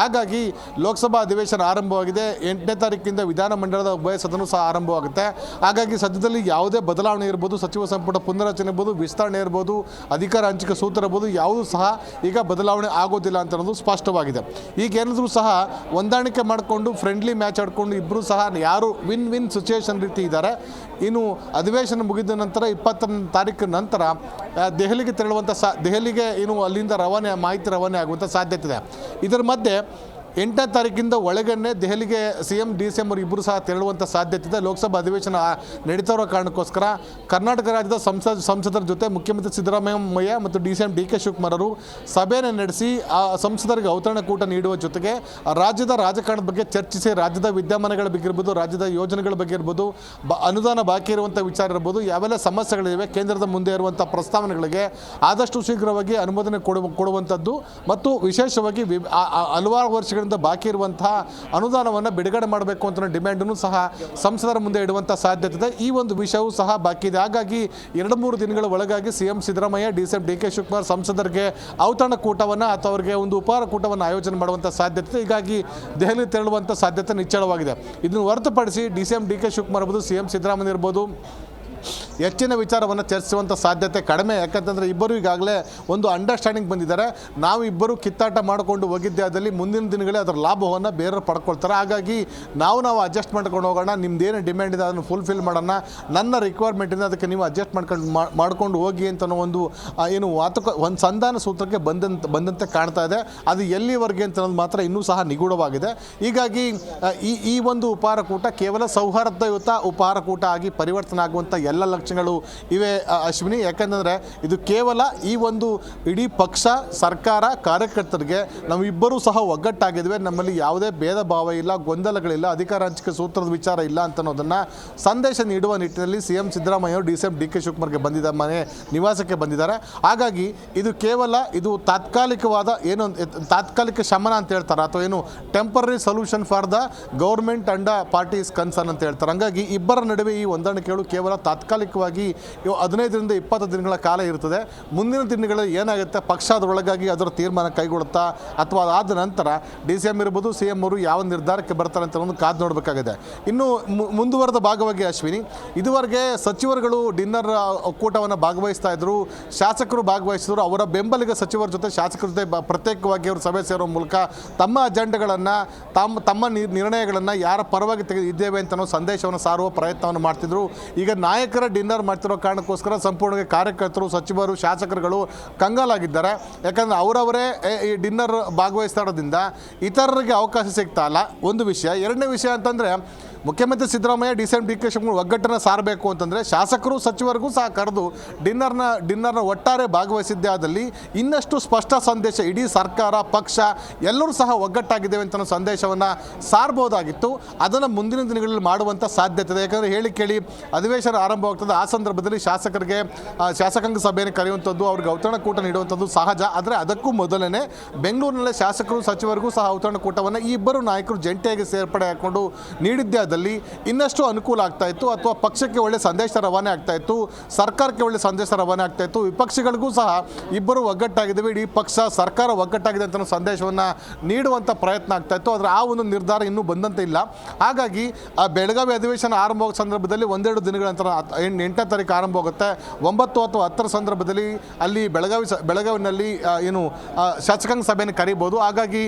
ಹಾಗಾಗಿ ಲೋಕಸಭಾ ಅಧಿವೇಶನ ಆರಂಭವಾಗಿದೆ. ಎಂಟನೇ ತಾರೀಕಿಂದ ವಿಧಾನಮಂಡಲದ ಉಭಯ ಸದನ ಸಹ ಆರಂಭವಾಗುತ್ತೆ. ಹಾಗಾಗಿ ಸದ್ಯದಲ್ಲಿ ಯಾವುದೇ ಬದಲಾವಣೆ ಇರ್ಬೋದು. ಸಚಿವ ಸಂಪುಟ ಪುನರಚನೆ ಇರ್ಬೋದು, ವಿಸ್ತರಣೆ ಇರ್ಬೋದು, ಅಧಿಕಾರ ಹಂಚಿಕೆ ಸೂತ್ರ ಇರ್ಬೋದು ಯಾವುದೂ ಸಹ ಈಗ ಬದಲಾವಣೆ ಆಗೋದಿಲ್ಲ ಅಂತ ಅನ್ನೋದು ಸ್ಪಷ್ಟವಾಗಿದೆ. ಈಗ ಏನಾದರೂ ಸಹ ಹೊಂದಾಣಿಕೆ ಮಾಡಿಕೊಂಡು ಫ್ರೆಂಡ್ಲಿ ಮ್ಯಾಚ್ ಆಡ್ಕೊಂಡು ಇಬ್ಬರು ಸಹ ಯಾರು ವಿನ್ ವಿನ್ ಸಿಚುಯೇಷನ್ ರೀತಿ ಇದ್ದಾರೆ. ಇನ್ನು ಅಧಿವೇಶನ ಮುಗಿದ ನಂತರ ಇಪ್ಪತ್ತೊಂದು ತಾರೀಕು ನಂತರ ದೆಹಲಿಗೆ ತೆರಳುವಂಥ ಸಾ, ದೆಹಲಿಗೆ ಇನ್ನು ಅಲ್ಲಿಂದ ರವಾನೆ, ಮಾಹಿತಿ ರವಾನೆ ಆಗುವಂಥ ಸಾಧ್ಯತೆ ಇದೆ. ಇದರ ಮಧ್ಯೆ ಎಂಟನೇ ತಾರೀಕಿಂದ ಒಳಗನ್ನೇ ದೆಹಲಿಗೆ C M, D C M ಅವರು ಇಬ್ಬರು ಸಹ ತೆರಳುವಂಥ ಸಾಧ್ಯತೆ ಇದೆ. ಲೋಕಸಭಾ ಅಧಿವೇಶನ ನಡೀತಾ ಇರೋ ಕಾರಣಕ್ಕೋಸ್ಕರ ಕರ್ನಾಟಕ ರಾಜ್ಯದ ಸಂಸದ, ಸಂಸದರ ಜೊತೆ ಮುಖ್ಯಮಂತ್ರಿ ಸಿದ್ದರಾಮಯ್ಯ ಮತ್ತು D C M, D K Shivakumar ಅವರು ಸಭೆಯನ್ನು ನಡೆಸಿ ಆ, ಸಂಸದರಿಗೆ ಔತಣಕೂಟ ನೀಡುವ ಜೊತೆಗೆ ರಾಜ್ಯದ ರಾಜಕಾರಣದ ಬಗ್ಗೆ ಚರ್ಚಿಸಿ ರಾಜ್ಯದ ವಿದ್ಯಮಾನಗಳ ಬಗ್ಗೆ ಇರ್ಬೋದು, ರಾಜ್ಯದ ಯೋಜನೆಗಳ ಬಗ್ಗೆ ಇರ್ಬೋದು, ಬ, ಅನುದಾನ ಬಾಕಿ ಇರುವಂಥ ವಿಚಾರ ಇರ್ಬೋದು, ಯಾವೆಲ್ಲ ಸಮಸ್ಯೆಗಳಿವೆ, ಕೇಂದ್ರದ ಮುಂದೆ ಇರುವಂಥ ಪ್ರಸ್ತಾವನೆಗಳಿಗೆ ಆದಷ್ಟು ಶೀಘ್ರವಾಗಿ ಅನುಮೋದನೆ ಕೊಡುವ ಕೊಡುವಂಥದ್ದು ಮತ್ತು ವಿಶೇಷವಾಗಿ ವಿ- ಆ- ವರ್ಷಗಳಿಂದ ಬಾಕಿ ಇರುವಂತಹ ಅನುದಾನವನ್ನು ಬಿಡುಗಡೆ ಮಾಡಬೇಕು ಅಂತ ಡಿಮ್ಯಾಂಡನ್ನು ಸಹ ಸಂಸದರ ಮುಂದೆ ಇಡುವಂಥ ಸಾಧ್ಯತೆ ಇದೆ. ಈ ಒಂದು ವಿಷಯವೂ ಸಹ ಬಾಕಿ ಇದೆ. ಹಾಗಾಗಿ ಎರಡು ಮೂರು ದಿನಗಳ ಒಳಗಾಗಿ C M Siddaramaiah, D C M D K Shivakumar ಸಂಸದರಿಗೆ ಔತಣ ಕೂಟವನ್ನು ಅಥವಾ ಅವರಿಗೆ ಒಂದು ಉಪಹಾರ ಕೂಟವನ್ನು ಆಯೋಜನೆ ಮಾಡುವಂಥ ಸಾಧ್ಯತೆ ಹೀಗಾಗಿ ದೆಹಲಿ ತೆರಳುವಂಥ ಸಾಧ್ಯತೆ ನಿಚ್ಚಳವಾಗಿದೆ. ಇದನ್ನು ಹೊರತುಪಡಿಸಿ D C M D K Shivakumar ಇರ್ಬೋದು ಸಿ ಎಂ ಸಿದ್ದರಾಮಯ್ಯ ಇರ್ಬೋದು ಹೆಚ್ಚಿನ ವಿಚಾರವನ್ನು ಚರ್ಚಿಸುವಂಥ ಸಾಧ್ಯತೆ ಕಡಿಮೆ. ಯಾಕಂತಂದರೆ ಇಬ್ಬರು ಈಗಾಗಲೇ ಒಂದು ಅಂಡರ್ಸ್ಟ್ಯಾಂಡಿಂಗ್ ಬಂದಿದ್ದಾರೆ. ನಾವು ಇಬ್ಬರು ಕಿತ್ತಾಟ ಮಾಡಿಕೊಂಡು ಹೋಗಿದ್ದೆ ಅದರಲ್ಲಿ ಮುಂದಿನ ದಿನಗಳೇ ಅದರ ಲಾಭವನ್ನು ಬೇರೆಯವರು ಪಡ್ಕೊಳ್ತಾರೆ. ಹಾಗಾಗಿ ನಾವು ನಾವು ಅಡ್ಜಸ್ಟ್ ಮಾಡ್ಕೊಂಡು ಹೋಗೋಣ. ನಿಮ್ದೇನು ಡಿಮ್ಯಾಂಡ್ ಇದೆ ಅದನ್ನು ಫುಲ್ಫಿಲ್ ಮಾಡೋಣ. ನನ್ನ ರಿಕ್ವೈರ್ಮೆಂಟಿಂದ ಅದಕ್ಕೆ ನೀವು ಅಡ್ಜಸ್ಟ್ ಮಾಡ್ಕೊಂಡು ಮಾಡ್ಕೊಂಡು ಹೋಗಿ ಅಂತ ಒಂದು ಏನು ವಾತಕ, ಒಂದು ಸಂಧಾನ ಸೂತ್ರಕ್ಕೆ ಬಂದಂತ, ಬಂದಂತೆ ಕಾಣ್ತಾ ಇದೆ. ಅದು ಎಲ್ಲಿವರೆಗೆ ಅಂತ ಅನ್ನೋದು ಮಾತ್ರ ಇನ್ನೂ ಸಹ ನಿಗೂಢವಾಗಿದೆ. ಹೀಗಾಗಿ ಈ ಈ ಒಂದು ಉಪಹಾರ ಕೂಟ ಕೇವಲ ಸೌಹಾರ್ದಯುತ ಉಪಹಾರ ಕೂಟ ಆಗಿ ಪರಿವರ್ತನೆ ಆಗುವಂಥ ಎಲ್ಲ ಲಕ್ಷಣಗಳು ಇವೆ ಅಶ್ವಿನಿ. ಯಾಕಂತಂದರೆ ಇದು ಕೇವಲ ಈ ಒಂದು ಇಡೀ ಪಕ್ಷ, ಸರ್ಕಾರ, ಕಾರ್ಯಕರ್ತರಿಗೆ ನಾವಿಬ್ಬರೂ ಸಹ ಒಗ್ಗಟ್ಟಾಗಿದ್ವಿ. ನಮ್ಮಲ್ಲಿ ಯಾವುದೇ ಭೇದ ಭಾವ ಇಲ್ಲ, ಗೊಂದಲಗಳಿಲ್ಲ ಅಧಿಕಾರ ಹಂಚಿಕೆ ಸೂತ್ರದ ವಿಚಾರ ಇಲ್ಲ ಅಂತ ಅನ್ನೋದನ್ನು ಸಂದೇಶ ನೀಡುವ ನಿಟ್ಟಿನಲ್ಲಿ C M Siddaramaiah D C M D K ಶಿವಕುಮಾರ್ಗೆ ಬಂದಿದ್ದ ಮನೆ, ನಿವಾಸಕ್ಕೆ ಬಂದಿದ್ದಾರೆ. ಹಾಗಾಗಿ ಇದು ಕೇವಲ ಇದು ತಾತ್ಕಾಲಿಕವಾದ ಏನು ತಾತ್ಕಾಲಿಕ ಶಮನ ಅಂತ ಹೇಳ್ತಾರೆ? ಅಥವಾ ಏನು temporary solution for the government and parties concern ಅಂತ ಹೇಳ್ತಾರೆ? ಹಂಗಾಗಿ ಇಬ್ಬರ ನಡುವೆ ಈ ಹೊಂದಾಣಿಕೆಗಳು ಕೇವಲ ತಾತ್ಕಾಲಿಕವಾಗಿ ಹದಿನೈದರಿಂದ ಇಪ್ಪತ್ತು ದಿನಗಳ ಕಾಲ ಇರ್ತದೆ ಮುಂದಿನ ದಿನಗಳಲ್ಲಿ ಏನಾಗುತ್ತೆ? ಪಕ್ಷ ಅದರೊಳಗಾಗಿ ಅದರ ತೀರ್ಮಾನ ಕೈಗೊಳ್ಳುತ್ತಾ ಅಥವಾ ಅದಾದ ನಂತರ ಡಿ ಸಿ ಎಂ ಇರ್ಬೋದು, ಸಿ ಎಂ ಅವರು ಯಾವ ನಿರ್ಧಾರಕ್ಕೆ ಬರ್ತಾರೆ ಅಂತ ಒಂದು ಕಾದು ನೋಡಬೇಕಾಗಿದೆ. ಇನ್ನು ಮುಂದುವರೆದ ಭಾಗವಾಗಿ ಅಶ್ವಿನಿ, ಇದುವರೆಗೆ ಸಚಿವರುಗಳು ಡಿನ್ನರ್ ಒಕ್ಕೂಟವನ್ನು ಭಾಗವಹಿಸ್ತಾ ಇದ್ದರು. ಶಾಸಕರು ಭಾಗವಹಿಸಿದ್ರು ಅವರ ಬೆಂಬಲಿಗ ಸಚಿವರ ಜೊತೆ ಶಾಸಕರ ಜೊತೆ ಪ್ರತ್ಯೇಕವಾಗಿ ಅವರು ಸಭೆ ಸೇರೋ ಮೂಲಕ ತಮ್ಮ ಅಜೆಂಡಗಳನ್ನು, ತಮ್ಮ ತಮ್ಮ ನಿರ್ಣಯಗಳನ್ನು ಯಾರ ಪರವಾಗಿ ತೆಗೆದಿದ್ದೇವೆ ಅಂತ ಸಂದೇಶವನ್ನು ಸಾರುವ ಪ್ರಯತ್ನವನ್ನು ಮಾಡ್ತಿದ್ರು. ಈಗ ನಾಯಕರ ಡಿನ್ನರ್ ಮಾಡ್ತಿರೋ ಕಾರಣಕ್ಕೋಸ್ಕರ ಸಂಪೂರ್ಣವಾಗಿ ಕಾರ್ಯಕರ್ತರು, ಸಚಿವರು, ಶಾಸಕರುಗಳು ಕಂಗಾಲಾಗಿದ್ದಾರೆ. ಯಾಕಂದರೆ ಅವರವರೇ ಈ ಡಿನ್ನರ್ ಭಾಗವಹಿಸ್ತಾ ಇರೋದ್ರಿಂದ ಇತರರಿಗೆ ಅವಕಾಶ ಸಿಗ್ತಾ ಇಲ್ಲ. ಒಂದು ವಿಷಯ. ಎರಡನೇ ವಿಷಯ ಅಂತಂದರೆ ಮುಖ್ಯಮಂತ್ರಿ Siddaramaiah, D C M D K Shivakumar ಒಗ್ಗಟ್ಟನ್ನು ಸಾರಬೇಕು ಅಂತಂದರೆ ಶಾಸಕರು ಸಚಿವರಿಗೂ ಸಹ ಕರೆದು ಡಿನ್ನರ್ನ ಡಿನ್ನರ್ನ ಒಟ್ಟಾರೆ ಭಾಗವಹಿಸಿದ್ದೇ ಆದಲ್ಲಿ ಇನ್ನಷ್ಟು ಸ್ಪಷ್ಟ ಸಂದೇಶ ಇಡೀ ಸರ್ಕಾರ, ಪಕ್ಷ ಎಲ್ಲರೂ ಸಹ ಒಗ್ಗಟ್ಟಾಗಿದ್ದೇವೆ ಅಂತ ಸಂದೇಶವನ್ನು ಸಾರ್ಬೋದಾಗಿತ್ತು. ಅದನ್ನು ಮುಂದಿನ ದಿನಗಳಲ್ಲಿ ಮಾಡುವಂಥ ಸಾಧ್ಯತೆ ಇದೆ. ಯಾಕಂದರೆ ಹೇಳಿ ಕೇಳಿ ಅಧಿವೇಶನ ಆರಂಭವಾಗ್ತದೆ. ಆ ಸಂದರ್ಭದಲ್ಲಿ ಶಾಸಕರಿಗೆ ಶಾಸಕಾಂಗ ಸಭೆಯನ್ನು ಕರೆಯುವಂಥದ್ದು, ಅವ್ರಿಗೆ ಔತಣಕೂಟ ನೀಡುವಂಥದ್ದು ಸಹಜ. ಆದರೆ ಅದಕ್ಕೂ ಮೊದಲನೇ ಬೆಂಗಳೂರಿನಲ್ಲೇ ಶಾಸಕರು, ಸಚಿವರಿಗೂ ಸಹ ಔತಣಕೂಟವನ್ನು ಈ ಇಬ್ಬರು ನಾಯಕರು ಜಂಟಿಯಾಗಿ ಸೇರ್ಪಡೆ ಹಾಕೊಂಡು ನೀಡಿದ್ದೇ ಆದಲ್ಲಿ ಇನ್ನಷ್ಟು ಅನುಕೂಲ ಆಗ್ತಾ ಇತ್ತು ಅಥವಾ ಪಕ್ಷಕ್ಕೆ ಒಳ್ಳೆ ಸಂದೇಶ ರವಾನೆ ಆಗ್ತಾ ಇತ್ತು, ಸರ್ಕಾರಕ್ಕೆ ಒಳ್ಳೆ ಸಂದೇಶ ರವಾನೆ ಆಗ್ತಾ ಇತ್ತು, ವಿಪಕ್ಷಗಳಿಗೂ ಸಹ ಇಬ್ಬರು ಒಗ್ಗಟ್ಟಾಗಿದ್ದೀವಿ, ಇಡೀ ಪಕ್ಷ ಸರ್ಕಾರ ಒಗ್ಗಟ್ಟಾಗಿದೆ ಅಂತ ಸಂದೇಶವನ್ನು ನೀಡುವಂಥ ಪ್ರಯತ್ನ ಆಗ್ತಾ ಇತ್ತು. ಆದರೆ ಆ ಒಂದು ನಿರ್ಧಾರ ಇನ್ನೂ ಬಂದಂತೆ ಇಲ್ಲ. ಹಾಗಾಗಿ ಆ ಬೆಳಗಾವಿ ಅಧಿವೇಶನ ಆರಂಭವಾಗೋ ಸಂದರ್ಭದಲ್ಲಿ ಒಂದೆರಡು ದಿನಗಳ ನಂತರ ಎಂಟನೇ ತಾರೀಕು ಆರಂಭ ಆಗುತ್ತೆ. ಒಂಬತ್ತು ಅಥವಾ ಹತ್ತರ ಸಂದರ್ಭದಲ್ಲಿ ಅಲ್ಲಿ ಬೆಳಗಾವಿ ಸ, ಬೆಳಗಾವಿನಲ್ಲಿ ಏನು ಶಾಸಕಾಂಗ ಸಭೆಯನ್ನು ಕರೀಬೋದು ಹಾಗಾಗಿ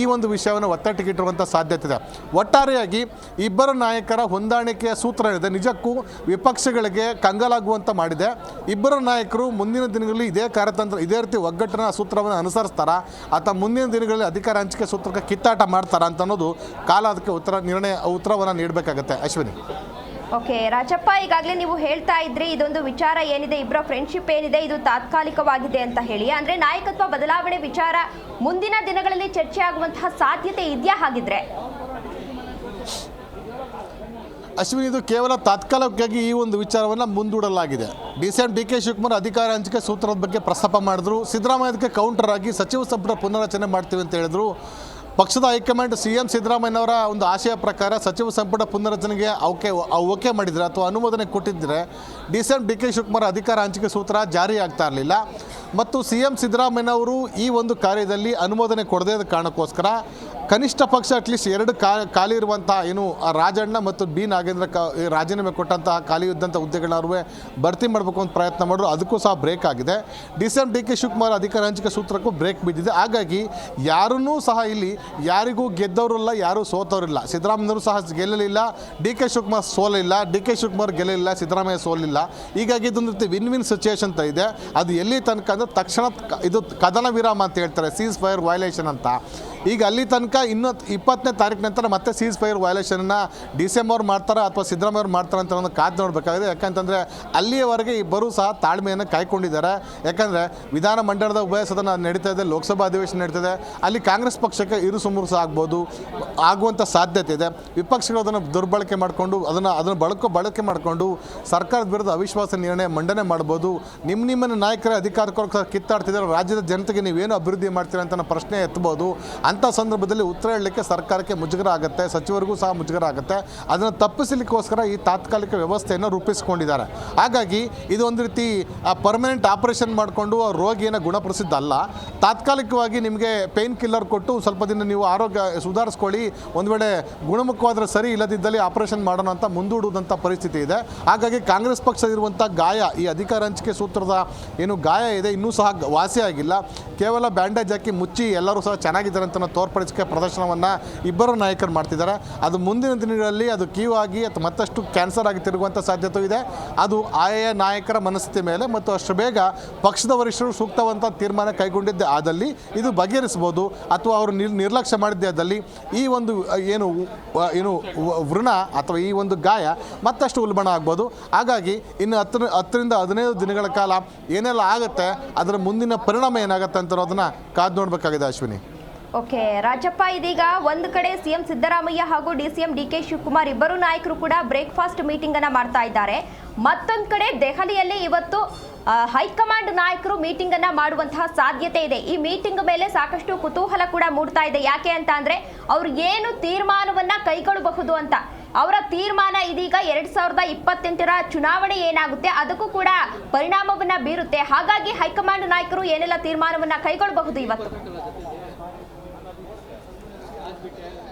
ಈ ಒಂದು ವಿಷಯವನ್ನು ಒತ್ತಟ್ಟಿಗೆ ಇಟ್ಟಿರುವಂಥ ಸಾಧ್ಯತೆ ಇದೆ. ಒಟ್ಟಾರೆಯಾಗಿ ಇಬ್ಬರು ನಾಯಕರ ಹೊಂದಾಣಿಕೆಯ ಸೂತ್ರ ಇದೆ. ನಿಜಕ್ಕೂ ವಿಪಕ್ಷಗಳಿಗೆ ಕಂಗಲಾಗುವಂತ ಮಾಡಿದೆ. ಇಬ್ಬರು ನಾಯಕರು ಮುಂದಿನ ದಿನಗಳಲ್ಲಿ ಇದೇ ಕಾರ್ಯತಂತ್ರ, ಇದೇ ರೀತಿ ಒಗ್ಗಟ್ಟಿನ ಸೂತ್ರವನ್ನು ಅನುಸರಿಸ್ತಾರಾ. ಅಥವಾ ಮುಂದಿನ ದಿನಗಳಲ್ಲಿ ಅಧಿಕಾರ ಹಂಚಿಕೆ ಸೂತ್ರಕ್ಕೆ ಕಿತ್ತಾಟ ಮಾಡ್ತಾರಾ ಅಂತ ಅನ್ನೋದು ಕಾಲ ಅದಕ್ಕೆ ಉತ್ತರ, ನಿರ್ಣಯ, ಉತ್ತರವನ್ನು ನೀಡಬೇಕಾಗತ್ತೆ. ಅಶ್ವಿನಿ. ಓಕೆ, ರಾಜಪ್ಪ, ಈಗಾಗಲೇ ನೀವು ಹೇಳ್ತಾ ಇದ್ರಿ, ಇದೊಂದು ವಿಚಾರ ಏನಿದೆ ಇಬ್ಬರ ಫ್ರೆಂಡ್ಶಿಪ್ ಏನಿದೆ, ಇದು ತಾತ್ಕಾಲಿಕವಾಗಿದೆ ಅಂತ ಹೇಳಿ. ಅಂದ್ರೆ ನಾಯಕತ್ವ ಬದಲಾವಣೆ ವಿಚಾರ ಮುಂದಿನ ದಿನಗಳಲ್ಲಿ ಚರ್ಚೆ ಆಗುವಂತಹ ಸಾಧ್ಯತೆ ಇದೆಯಾ ಹಾಗಿದ್ರೆ? ಅಶ್ವಿನಿ, ಇದು ಕೇವಲ ತಾತ್ಕಾಲಿಕವಾಗಿ ಈ ಒಂದು ವಿಚಾರವನ್ನು ಮುಂದೂಡಲಾಗಿದೆ. D C M D K Shivakumar ಅಧಿಕಾರ ಹಂಚಿಕೆ ಸೂತ್ರದ ಬಗ್ಗೆ ಪ್ರಸ್ತಾಪ ಮಾಡಿದ್ರು. ಸಿದ್ದರಾಮಯ್ಯ ಅದಕ್ಕೆ ಕೌಂಟರ್ ಆಗಿ ಸಚಿವ ಸಂಪುಟ ಪುನರಚನೆ ಮಾಡ್ತೀವಿ ಅಂತ ಹೇಳಿದ್ರು. ಪಕ್ಷದ ಹೈಕಮಾಂಡ್ ಸಿ ಎಂ ಸಿದ್ದರಾಮಯ್ಯನವರ ಒಂದು ಆಶಯ ಪ್ರಕಾರ ಸಚಿವ ಸಂಪುಟ ಪುನರಚನೆಗೆ ಅವಕೆ ಓಕೆ ಮಾಡಿದರೆ ಅಥವಾ ಅನುಮೋದನೆ ಕೊಟ್ಟಿದ್ದರೆ D C M D K Shivakumar ಅಧಿಕಾರ ಹಂಚಿಕೆ ಸೂತ್ರ ಜಾರಿ ಆಗ್ತಾ ಇರಲಿಲ್ಲ. ಮತ್ತು ಸಿ ಎಂ ಸಿದ್ದರಾಮಯ್ಯನವರು ಈ ಒಂದು ಕಾರ್ಯದಲ್ಲಿ ಅನುಮೋದನೆ ಕೊಡದೇ ಕಾರಣಕ್ಕೋಸ್ಕರ ಕನಿಷ್ಠ ಪಕ್ಷ ಅಟ್ಲೀಸ್ಟ್ ಎರಡು ಕಾ, ಖಾಲಿ ಇರುವಂತಹ ಏನು ರಾಜಣ್ಣ ಮತ್ತು ಬಿ ನಾಗೇಂದ್ರ ಕ ರಾಜೀನಾಮೆ ಕೊಟ್ಟಂತಹ ಖಾಲಿ ಇದ್ದಂಥ ಹುದ್ದೆಗಳನ್ನೂ ಭರ್ತಿ ಮಾಡಬೇಕು ಅಂತ ಪ್ರಯತ್ನ ಮಾಡಿದ್ರು. ಅದಕ್ಕೂ ಸಹ ಬ್ರೇಕ್ ಆಗಿದೆ. D C M D K Shivakumar ಅಧಿಕಾರ ಹಂಚಿಕೆ ಸೂತ್ರಕ್ಕೂ ಬ್ರೇಕ್ ಬಿದ್ದಿದೆ. ಹಾಗಾಗಿ ಯಾರನ್ನೂ ಸಹ ಇಲ್ಲಿ ಯಾರಿಗೂ ಗೆದ್ದವರಲ್ಲ, ಯಾರೂ ಸೋತವರಿಲ್ಲ. ಸಿದ್ದರಾಮಯ್ಯವರು ಸಹ ಗೆಲ್ಲಲಿಲ್ಲ. ಡಿ ಕೆ ಶಿವಕುಮಾರ್ ಸೋಲಿಲ್ಲ ಡಿ ಕೆ ಶಿವಕುಮಾರ್ ಗೆಲ್ಲಲಿಲ್ಲ. ಸಿದ್ದರಾಮಯ್ಯ ಸೋಲಿಲ್ಲ ಹೀಗಾಗಿ ಇದೊಂದು ರೀತಿ ವಿನ್ ವಿನ್ ಸಿಚುಯೇಷನ್ ಅಂತ ಇದೆ. ಅದು ಎಲ್ಲಿ ತನಕ ಅಂದರೆ ತಕ್ಷಣ ಇದು ಕದನ ವಿರಾಮ ಅಂತ ಹೇಳ್ತಾರೆ. ಸೀಸ್ ಫೈರ್ ವೈಲೇಷನ್ ಅಂತ. ಈಗ ಅಲ್ಲಿ ತನಕ ಇನ್ನೂ ಇಪ್ಪತ್ತನೇ ತಾರೀಕು ನಂತರ ಮತ್ತೆ ಸೀಸ್ ಫೈರ್ ವಯಲೇಷನ್ನ ಡಿ ಸಿ ಮಾಡ್ತಾರೆ ಅಥವಾ ಸಿದ್ದರಾಮಯ್ಯ ಅವ್ರು ಮಾಡ್ತಾರೆ ಅಂತ ಒಂದು ಕಾದು ನೋಡಬೇಕಾಗಿದೆ. ಯಾಕಂತಂದರೆ ಅಲ್ಲಿಯವರೆಗೆ ಇಬ್ಬರೂ ಸಹ ತಾಳ್ಮೆಯನ್ನು ಕಾಯ್ಕೊಂಡಿದ್ದಾರೆ. ಯಾಕಂದರೆ ವಿಧಾನ ಮಂಡಲದ ಉಭಯ ಸದನ ನಡೀತಾ ಇದೆ, ಲೋಕಸಭಾ ಅಧಿವೇಶನ ನಡೀತದೆ ಅಲ್ಲಿ ಕಾಂಗ್ರೆಸ್ ಪಕ್ಷಕ್ಕೆ ಇರು ಸುಮುರುಸು ಆಗ್ಬೋದು ಆಗುವಂಥ ಸಾಧ್ಯತೆ ಇದೆ. ವಿಪಕ್ಷಗಳು ಅದನ್ನು ದುರ್ಬಳಕೆ ಮಾಡಿಕೊಂಡು, ಅದನ್ನು ಅದನ್ನು ಬಳಕೆ ಬಳಕೆ ಮಾಡಿಕೊಂಡು ಸರ್ಕಾರದ ವಿರುದ್ಧ ಅವಿಶ್ವಾಸ ನಿರ್ಣಯ ಮಂಡನೆ ಮಾಡ್ಬೋದು. ನಿಮ್ಮ ನಿಮ್ಮನ್ನು ನಾಯಕರ ಅಧಿಕಾರಕ್ಕೋಸ್ಕರ ಕಿತ್ತಾಡ್ತಿದ್ದಾರೆ. ರಾಜ್ಯದ ಜನತೆಗೆ ನೀವೇನು ಅಭಿವೃದ್ಧಿ ಮಾಡ್ತೀರಾ ಅಂತ ಪ್ರಶ್ನೆ ಎತ್ತಬಹುದು ಅಂಥ ಸಂದರ್ಭದಲ್ಲಿ ಉತ್ತರ ಹೇಳಲಿಕ್ಕೆ ಸರ್ಕಾರಕ್ಕೆ ಮುಜುಗರ ಆಗುತ್ತೆ ಸಚಿವರಿಗೂ ಸಹ ಮುಜುಗರ ಆಗುತ್ತೆ ಅದನ್ನು ತಪ್ಪಿಸಲಿಕ್ಕೋಸ್ಕರ ಈ ತಾತ್ಕಾಲಿಕ ವ್ಯವಸ್ಥೆಯನ್ನು ರೂಪಿಸಿಕೊಂಡಿದ್ದಾರೆ. ಹಾಗಾಗಿ ಇದು ಒಂದು ರೀತಿ ಪರ್ಮನೆಂಟ್ ಆಪರೇಷನ್ ಮಾಡಿಕೊಂಡು ರೋಗಿಯನ್ನು ಗುಣಪಡಿಸಿದ್ದ ಅಲ್ಲ ತಾತ್ಕಾಲಿಕವಾಗಿ ನಿಮಗೆ ಪೇನ್ ಕಿಲ್ಲರ್ ಕೊಟ್ಟು ಸ್ವಲ್ಪ ದಿನ ನೀವು ಆರೋಗ್ಯ ಸುಧಾರಿಸ್ಕೊಳ್ಳಿ, ಒಂದು ವೇಳೆ ಗುಣಮುಖವಾದರೆ ಸರಿ ಇಲ್ಲದಿದ್ದಲ್ಲಿ ಆಪರೇಷನ್ ಮಾಡೋಣ ಅಂತ ಮುಂದೂಡುವುದಂಥ ಪರಿಸ್ಥಿತಿ ಇದೆ. ಹಾಗಾಗಿ ಕಾಂಗ್ರೆಸ್ ಪಕ್ಷ ಇರುವಂಥ ಗಾಯ, ಈ ಅಧಿಕಾರ ಹಂಚಿಕೆ ಸೂತ್ರದ ಏನು ಗಾಯ ಇದೆ, ಇನ್ನೂ ಸಹ ವಾಸಿಯಾಗಿಲ್ಲ ಕೇವಲ ಬ್ಯಾಂಡೇಜ್ ಹಾಕಿ ಮುಚ್ಚಿ ಎಲ್ಲರೂ ಸಹ ಚೆನ್ನಾಗಿದ್ದಾರೆ ಅಂತ ತಾಕತ್ತನ್ನು ತೋರ್ಪಡಿಸೋಕ್ಕೆ ಪ್ರದರ್ಶನವನ್ನು ಇಬ್ಬರು ನಾಯಕರು ಮಾಡ್ತಿದ್ದಾರೆ. ಅದು ಮುಂದಿನ ದಿನಗಳಲ್ಲಿ ಅದು ಕ್ಯೂ ಆಗಿ ಅಥವಾ ಮತ್ತಷ್ಟು ಕ್ಯಾನ್ಸರ್ ಆಗಿ ತಿರುಗುವಂಥ ಸಾಧ್ಯತೆ ಇದೆ. ಅದು ಆಯಾ ನಾಯಕರ ಮನಸ್ಥಿತಿ ಮೇಲೆ ಮತ್ತು ಅಷ್ಟು ಬೇಗ ಪಕ್ಷದ ವರಿಷ್ಠರು ಸೂಕ್ತವಂತ ತೀರ್ಮಾನ ಕೈಗೊಂಡಿದ್ದೆ ಆದಲ್ಲಿ ಇದು ಬಗೆಹರಿಸ್ಬೋದು ಅಥವಾ ಅವರು ನಿರ್ ನಿರ್ಲಕ್ಷ್ಯ ಮಾಡಿದ್ದೆ ಆದಲ್ಲಿ ಈ ಒಂದು ಏನು ಏನು ವೃಣ ಅಥವಾ ಈ ಒಂದು ಗಾಯ ಮತ್ತಷ್ಟು ಉಲ್ಬಣ ಆಗ್ಬೋದು. ಹಾಗಾಗಿ ಇನ್ನು ಹತ್ತರ, ಹತ್ತರಿಂದ ಹದಿನೈದು ದಿನಗಳ ಕಾಲ ಏನೆಲ್ಲ ಆಗುತ್ತೆ, ಅದರ ಮುಂದಿನ ಪರಿಣಾಮ ಏನಾಗುತ್ತೆ ಅಂತ ಅನ್ನೋದನ್ನ ಕಾದು ನೋಡಬೇಕಾಗಿದೆ ಅಶ್ವಿನಿ. ಓಕೆ, ರಾಜಪ್ಪ, ಇದೀಗ ಒಂದು ಕಡೆ ಸಿಎಂ ಸಿದ್ದರಾಮಯ್ಯ ಹಾಗೂ ಡಿಸಿಎಂ ಡಿ ಕೆ ಶಿವಕುಮಾರ್ ಇಬ್ಬರು ನಾಯಕರು ಕೂಡ ಬ್ರೇಕ್ಫಾಸ್ಟ್ ಮೀಟಿಂಗ್ ಅನ್ನ ಮಾಡ್ತಾ ಇದ್ದಾರೆ. ಮತ್ತೊಂದು ಕಡೆ ದೆಹಲಿಯಲ್ಲಿ ಇವತ್ತು ಹೈಕಮಾಂಡ್ ನಾಯಕರು ಮೀಟಿಂಗ್ ಅನ್ನ ಮಾಡುವಂತಹ ಸಾಧ್ಯತೆ ಇದೆ. ಈ ಮೀಟಿಂಗ್ ಮೇಲೆ ಸಾಕಷ್ಟು ಕುತೂಹಲ ಕೂಡ ಮೂಡ್ತಾ ಇದೆ. ಯಾಕೆ ಅಂತ ಅಂದ್ರೆ, ಅವ್ರು ಏನು ತೀರ್ಮಾನವನ್ನ ಕೈಗೊಳ್ಳಬಹುದು ಅಂತ. ಅವರ ತೀರ್ಮಾನ ಇದೀಗ ಎರಡ್ ಸಾವಿರದ ಇಪ್ಪತ್ತೆಂಟರ ಚುನಾವಣೆ ಏನಾಗುತ್ತೆ, ಅದಕ್ಕೂ ಕೂಡ ಪರಿಣಾಮವನ್ನ ಬೀರುತ್ತೆ. ಹಾಗಾಗಿ ಹೈಕಮಾಂಡ್ ನಾಯಕರು ಏನೆಲ್ಲ ತೀರ್ಮಾನವನ್ನ ಕೈಗೊಳ್ಳಬಹುದು ಇವತ್ತು?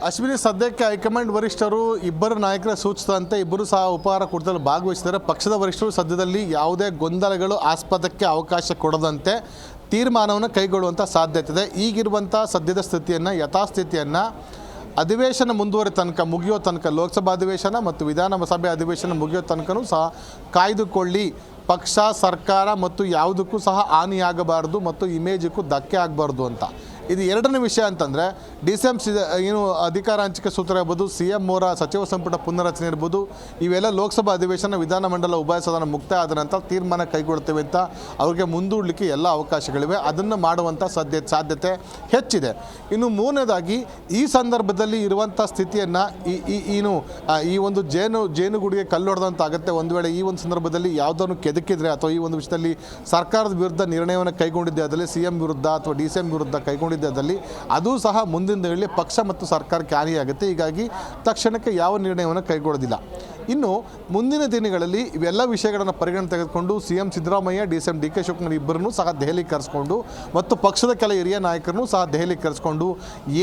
ಅಶ್ವಿನಿ, ಸದ್ಯಕ್ಕೆ ಹೈಕಮಾಂಡ್ ವರಿಷ್ಠರು ಇಬ್ಬರು ನಾಯಕರ ಸೂಚಿಸಿದಂತೆ ಇಬ್ಬರು ಸಹ ಉಪಹಾರ ಕೂಟದಲ್ಲಿ ಭಾಗವಹಿಸಿದರೆ ಪಕ್ಷದ ವರಿಷ್ಠರು ಸದ್ಯದಲ್ಲಿ ಯಾವುದೇ ಗೊಂದಲಗಳು ಆಸ್ಪದಕ್ಕೆ ಅವಕಾಶ ಕೊಡದಂತೆ ತೀರ್ಮಾನವನ್ನು ಕೈಗೊಳ್ಳುವಂಥ ಸಾಧ್ಯತೆ ಇದೆ. ಈಗಿರುವಂಥ ಸದ್ಯದ ಸ್ಥಿತಿಯನ್ನು, ಯಥಾಸ್ಥಿತಿಯನ್ನು, ಅಧಿವೇಶನ ಮುಂದುವರೆ ತನಕ, ಮುಗಿಯೋ ತನಕ, ಲೋಕಸಭಾ ಅಧಿವೇಶನ ಮತ್ತು ವಿಧಾನಸಭೆ ಅಧಿವೇಶನ ಮುಗಿಯೋ ತನಕನೂ ಸಹ ಕಾಯ್ದುಕೊಳ್ಳಿ. ಪಕ್ಷ, ಸರ್ಕಾರ ಮತ್ತು ಯಾವುದಕ್ಕೂ ಸಹ ಹಾನಿಯಾಗಬಾರ್ದು ಮತ್ತು ಇಮೇಜಿಗೂ ಧಕ್ಕೆ ಆಗಬಾರ್ದು ಅಂತ. ಇದು ಎರಡನೇ ವಿಷಯ ಅಂತಂದರೆ ಡಿ ಸಿ ಎಂ ಸಿ ಏನು ಅಧಿಕಾರ ಹಂಚಿಕೆ ಸೂತ್ರ ಇರ್ಬೋದು ಸಿ ಎಂ ಅವರ ಸಚಿವ ಸಂಪುಟ ಪುನರಚನೆ ಇರ್ಬೋದು, ಇವೆಲ್ಲ ಲೋಕಸಭಾ ಅಧಿವೇಶನ ವಿಧಾನಮಂಡಲ ಉಭಯ ಸದನ ಮುಕ್ತಾಯ ಆದ ನಂತರ ತೀರ್ಮಾನ ಕೈಗೊಳ್ತೇವೆ ಅಂತ ಅವ್ರಿಗೆ ಮುಂದೂಡಲಿಕ್ಕೆ ಎಲ್ಲ ಅವಕಾಶಗಳಿವೆ. ಅದನ್ನು ಮಾಡುವಂಥ ಸಾಧ್ಯ, ಸಾಧ್ಯತೆ ಹೆಚ್ಚಿದೆ. ಇನ್ನು ಮೂರನೇದಾಗಿ, ಈ ಸಂದರ್ಭದಲ್ಲಿ ಇರುವಂಥ ಸ್ಥಿತಿಯನ್ನು ಈ ಈ, ಏನು ಈ ಒಂದು ಜೇನು, ಜೇನುಗೂಡಿಗೆ ಕಲ್ಲೊಡೆದಂತಾಗುತ್ತೆ ಒಂದು ವೇಳೆ ಈ ಒಂದು ಸಂದರ್ಭದಲ್ಲಿ ಯಾವುದನ್ನು ಕೆದಕಿದ್ರೆ ಅಥವಾ ಈ ಒಂದು ವಿಷಯದಲ್ಲಿ ಸರ್ಕಾರದ ವಿರುದ್ಧ ನಿರ್ಣಯವನ್ನು ಕೈಗೊಂಡಿದ್ದೆ, ಅದರಲ್ಲಿ ಸಿ ಎಂ ವಿರುದ್ಧ ಅಥವಾ ಡಿ ಸಿ ಎಂ ವಿರುದ್ಧ ಕೈಗೊಂಡಿದ್ದೆ ಅದಲ್ಲಿ ಅದು ಸಹ ಮುಂದಿನ ದಿನಗಳಲ್ಲಿ ಪಕ್ಷ ಮತ್ತು ಸರ್ಕಾರಕ್ಕೆ ಹಾನಿಯಾಗುತ್ತೆ ಹೀಗಾಗಿ ತಕ್ಷಣಕ್ಕೆ ಯಾವ ನಿರ್ಣಯವನ್ನು ಕೈಗೊಳ್ಳೋದಿಲ್ಲ. ಇನ್ನು ಮುಂದಿನ ದಿನಗಳಲ್ಲಿ ಇವೆಲ್ಲ ವಿಷಯಗಳನ್ನು ಪರಿಗಣನೆ ತೆಗೆದುಕೊಂಡು C M Siddaramaiah D C M D K Shivakumar ಇಬ್ಬರನ್ನೂ ಸಹ ದೆಹಲಿ ಕರೆಸ್ಕೊಂಡು ಮತ್ತು ಪಕ್ಷದ ಕೆಲ ಹಿರಿಯ ನಾಯಕರನ್ನು ಸಹ ದೆಹಲಿಗೆ ಕರೆಸ್ಕೊಂಡು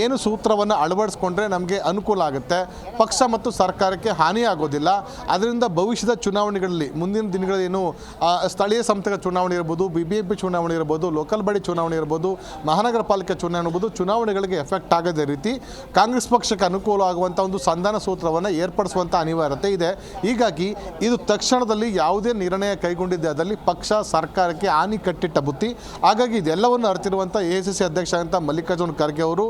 ಏನು ಸೂತ್ರವನ್ನು ಅಳವಡಿಸ್ಕೊಂಡ್ರೆ ನಮಗೆ ಅನುಕೂಲ ಆಗುತ್ತೆ. ಪಕ್ಷ ಮತ್ತು ಸರ್ಕಾರಕ್ಕೆ ಹಾನಿ ಆಗೋದಿಲ್ಲ. ಅದರಿಂದ ಭವಿಷ್ಯದ ಚುನಾವಣೆಗಳಲ್ಲಿ ಮುಂದಿನ ದಿನಗಳಲ್ಲಿ ಏನು ಸ್ಥಳೀಯ ಸಂಸ್ಥೆಗಳ ಚುನಾವಣೆ ಇರ್ಬೋದು, ಬಿ ಬಿ ಎಂ ಪಿ ಚುನಾವಣೆ ಇರ್ಬೋದು, ಲೋಕಲ್ ಬಾಡಿ ಚುನಾವಣೆ ಇರ್ಬೋದು ಮಹಾನಗರ ಪಾಲಿಕೆ ಇರ್ಬೋದು ಚುನಾವಣೆಗಳಿಗೆ ಎಫೆಕ್ಟ್ ಆಗದ ರೀತಿ ಕಾಂಗ್ರೆಸ್ ಪಕ್ಷಕ್ಕೆ ಅನುಕೂಲ ಆಗುವಂಥ ಒಂದು ಸಂಧಾನ ಸೂತ್ರವನ್ನು ಏರ್ಪಡಿಸುವಂಥ ಅನಿವಾರ್ಯತೆ ಇದೆ. ಹೀಗಾಗಿ ಇದು ತಕ್ಷಣದಲ್ಲಿ ಯಾವುದೇ ನಿರ್ಣಯ ಕೈಗೊಂಡಿದ್ದೆ ಅದರಲ್ಲಿ ಪಕ್ಷ ಸರ್ಕಾರಕ್ಕೆ ಹಾನಿ ಕಟ್ಟಿಟ್ಟ ಬುತ್ತಿ. ಹಾಗಾಗಿ ಇದೆಲ್ಲವನ್ನು ಅರ್ತಿರುವಂಥ ಎ ಸಿ ಸಿ ಅಧ್ಯಕ್ಷ ಅಂತ ಮಲ್ಲಿಕಾರ್ಜುನ್ ಖರ್ಗೆ ಅವರು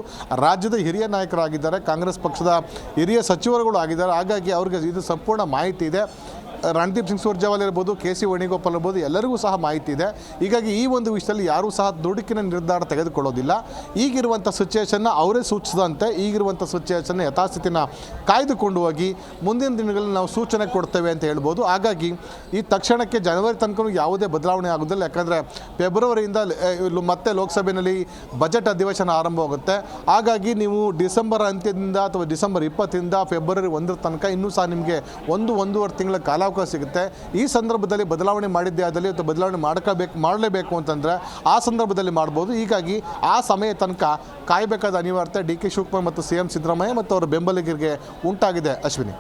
ರಾಜ್ಯದ ಹಿರಿಯ ನಾಯಕರಾಗಿದ್ದಾರೆ. ಕಾಂಗ್ರೆಸ್ ಪಕ್ಷದ ಹಿರಿಯ ಸಚಿವರುಗಳು ಆಗಿದ್ದಾರೆ. ಹಾಗಾಗಿ ಅವ್ರಿಗೆ ಇದು ಸಂಪೂರ್ಣ ಮಾಹಿತಿ ಇದೆ. ರಣದೀಪ್ ಸಿಂಗ್ ಸುರ್ಜೇವಾಲ್ ಇರ್ಬೋದು, ಕೆ ಸಿ ವೇಣುಗೋಪಾಲ್ ಇರ್ಬೋದು, ಎಲ್ಲರಿಗೂ ಸಹ ಮಾಹಿತಿ ಇದೆ. ಹೀಗಾಗಿ ಈ ಒಂದು ವಿಷಯದಲ್ಲಿ ಯಾರೂ ಸಹ ದುಡುಕಿನ ನಿರ್ಧಾರ ತೆಗೆದುಕೊಳ್ಳೋದಿಲ್ಲ. ಈಗಿರುವಂಥ ಸಿಚುವೇಶನ್ನ ಅವರೇ ಸೂಚಿಸಿದಂತೆ ಈಗಿರುವಂಥ ಸಿಚುವೇಷನ್ನ ಯಥಾಸ್ಥಿತಿನ ಕಾಯ್ದುಕೊಂಡು ಹೋಗಿ ಮುಂದಿನ ದಿನಗಳಲ್ಲಿ ನಾವು ಸೂಚನೆ ಕೊಡ್ತೇವೆ ಅಂತ ಹೇಳ್ಬೋದು. ಹಾಗಾಗಿ ಈ ತಕ್ಷಣಕ್ಕೆ ಜನವರಿ ತನಕ ಯಾವುದೇ ಬದಲಾವಣೆ ಆಗೋದಿಲ್ಲ ಯಾಕಂದರೆ ಫೆಬ್ರವರಿಯಿಂದ ಮತ್ತೆ ಲೋಕಸಭೆಯಲ್ಲಿ ಬಜೆಟ್ ಅಧಿವೇಶನ ಆರಂಭವಾಗುತ್ತೆ ಹಾಗಾಗಿ ನೀವು ಡಿಸೆಂಬರ್ ಅಂತ್ಯದಿಂದ ಅಥವಾ ಡಿಸೆಂಬರ್ ಇಪ್ಪತ್ತರಿಂದ ಫೆಬ್ರವರಿ ಒಂದರ ತನಕ ಇನ್ನೂ ಸಹ ನಿಮಗೆ ಒಂದು, ಒಂದೂವರೆ ತಿಂಗಳ ಕಾಲಾವಕಾಶ ಸಿಗುತ್ತೆ. ಈ ಸಂದರ್ಭದಲ್ಲಿ ಬದಲಾವಣೆ ಮಾಡಿದ್ದೇ ಆದಲ್ಲಿ ಅಥವಾ ಬದಲಾವಣೆ ಮಾಡ್ಕೋಬೇಕು, ಮಾಡಲೇಬೇಕು ಅಂತಂದರೆ ಆ ಸಂದರ್ಭದಲ್ಲಿ ಮಾಡ್ಬೋದು. ಹೀಗಾಗಿ ಆ ಸಮಯ ತನಕ ಕಾಯಬೇಕಾದ ಅನಿವಾರ್ಯತೆ ಡಿ ಕೆ ಶಿವಕುಮಾರ್ ಮತ್ತು ಸಿ ಎಂ ಸಿದ್ದರಾಮಯ್ಯ ಮತ್ತು ಅವರ ಬೆಂಬಲಿಗರಿಗೆ ಉಂಟಾಗಿದೆ. ಅಶ್ವಿನಿ.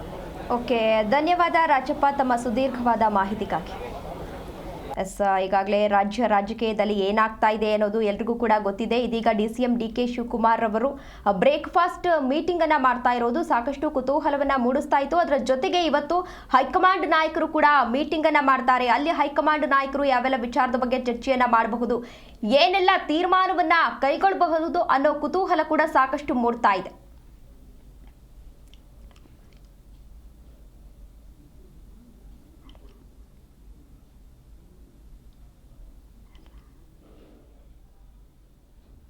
ಓಕೆ, ಧನ್ಯವಾದ ರಾಜಪ್ಪ, ತಮ್ಮ ಸುದೀರ್ಘವಾದ ಮಾಹಿತಿಗಾಗಿ. ಎಸ್ ಈಗಾಗಲೇ ರಾಜ್ಯ ರಾಜಕೀಯದಲ್ಲಿ ಏನಾಗ್ತಾ ಇದೆ ಅನ್ನೋದು ಎಲ್ರಿಗೂ ಕೂಡ ಗೊತ್ತಿದೆ. ಇದೀಗ D C M D K Shivakumar ಅವರು ಬ್ರೇಕ್ಫಾಸ್ಟ್ ಮೀಟಿಂಗ್ ಅನ್ನ ಮಾಡ್ತಾ ಇರೋದು. ಸಾಕಷ್ಟು ಕುತೂಹಲವನ್ನ ಮೂಡಿಸ್ತಾ ಇತ್ತು. ಅದರ ಜೊತೆಗೆ ಇವತ್ತು ಹೈಕಮಾಂಡ್ ನಾಯಕರು ಕೂಡ ಮೀಟಿಂಗ್ ಅನ್ನ ಮಾಡ್ತಾರೆ. ಅಲ್ಲಿ ಹೈಕಮಾಂಡ್ ನಾಯಕರು ಯಾವೆಲ್ಲ ವಿಚಾರದ ಬಗ್ಗೆ ಚರ್ಚೆಯನ್ನ ಮಾಡಬಹುದು, ಏನೆಲ್ಲ ತೀರ್ಮಾನವನ್ನ ಕೈಗೊಳ್ಳಬಹುದು ಅನ್ನೋ ಕುತೂಹಲ ಕೂಡ ಸಾಕಷ್ಟು ಮೂಡ್ತಾ ಇದೆ.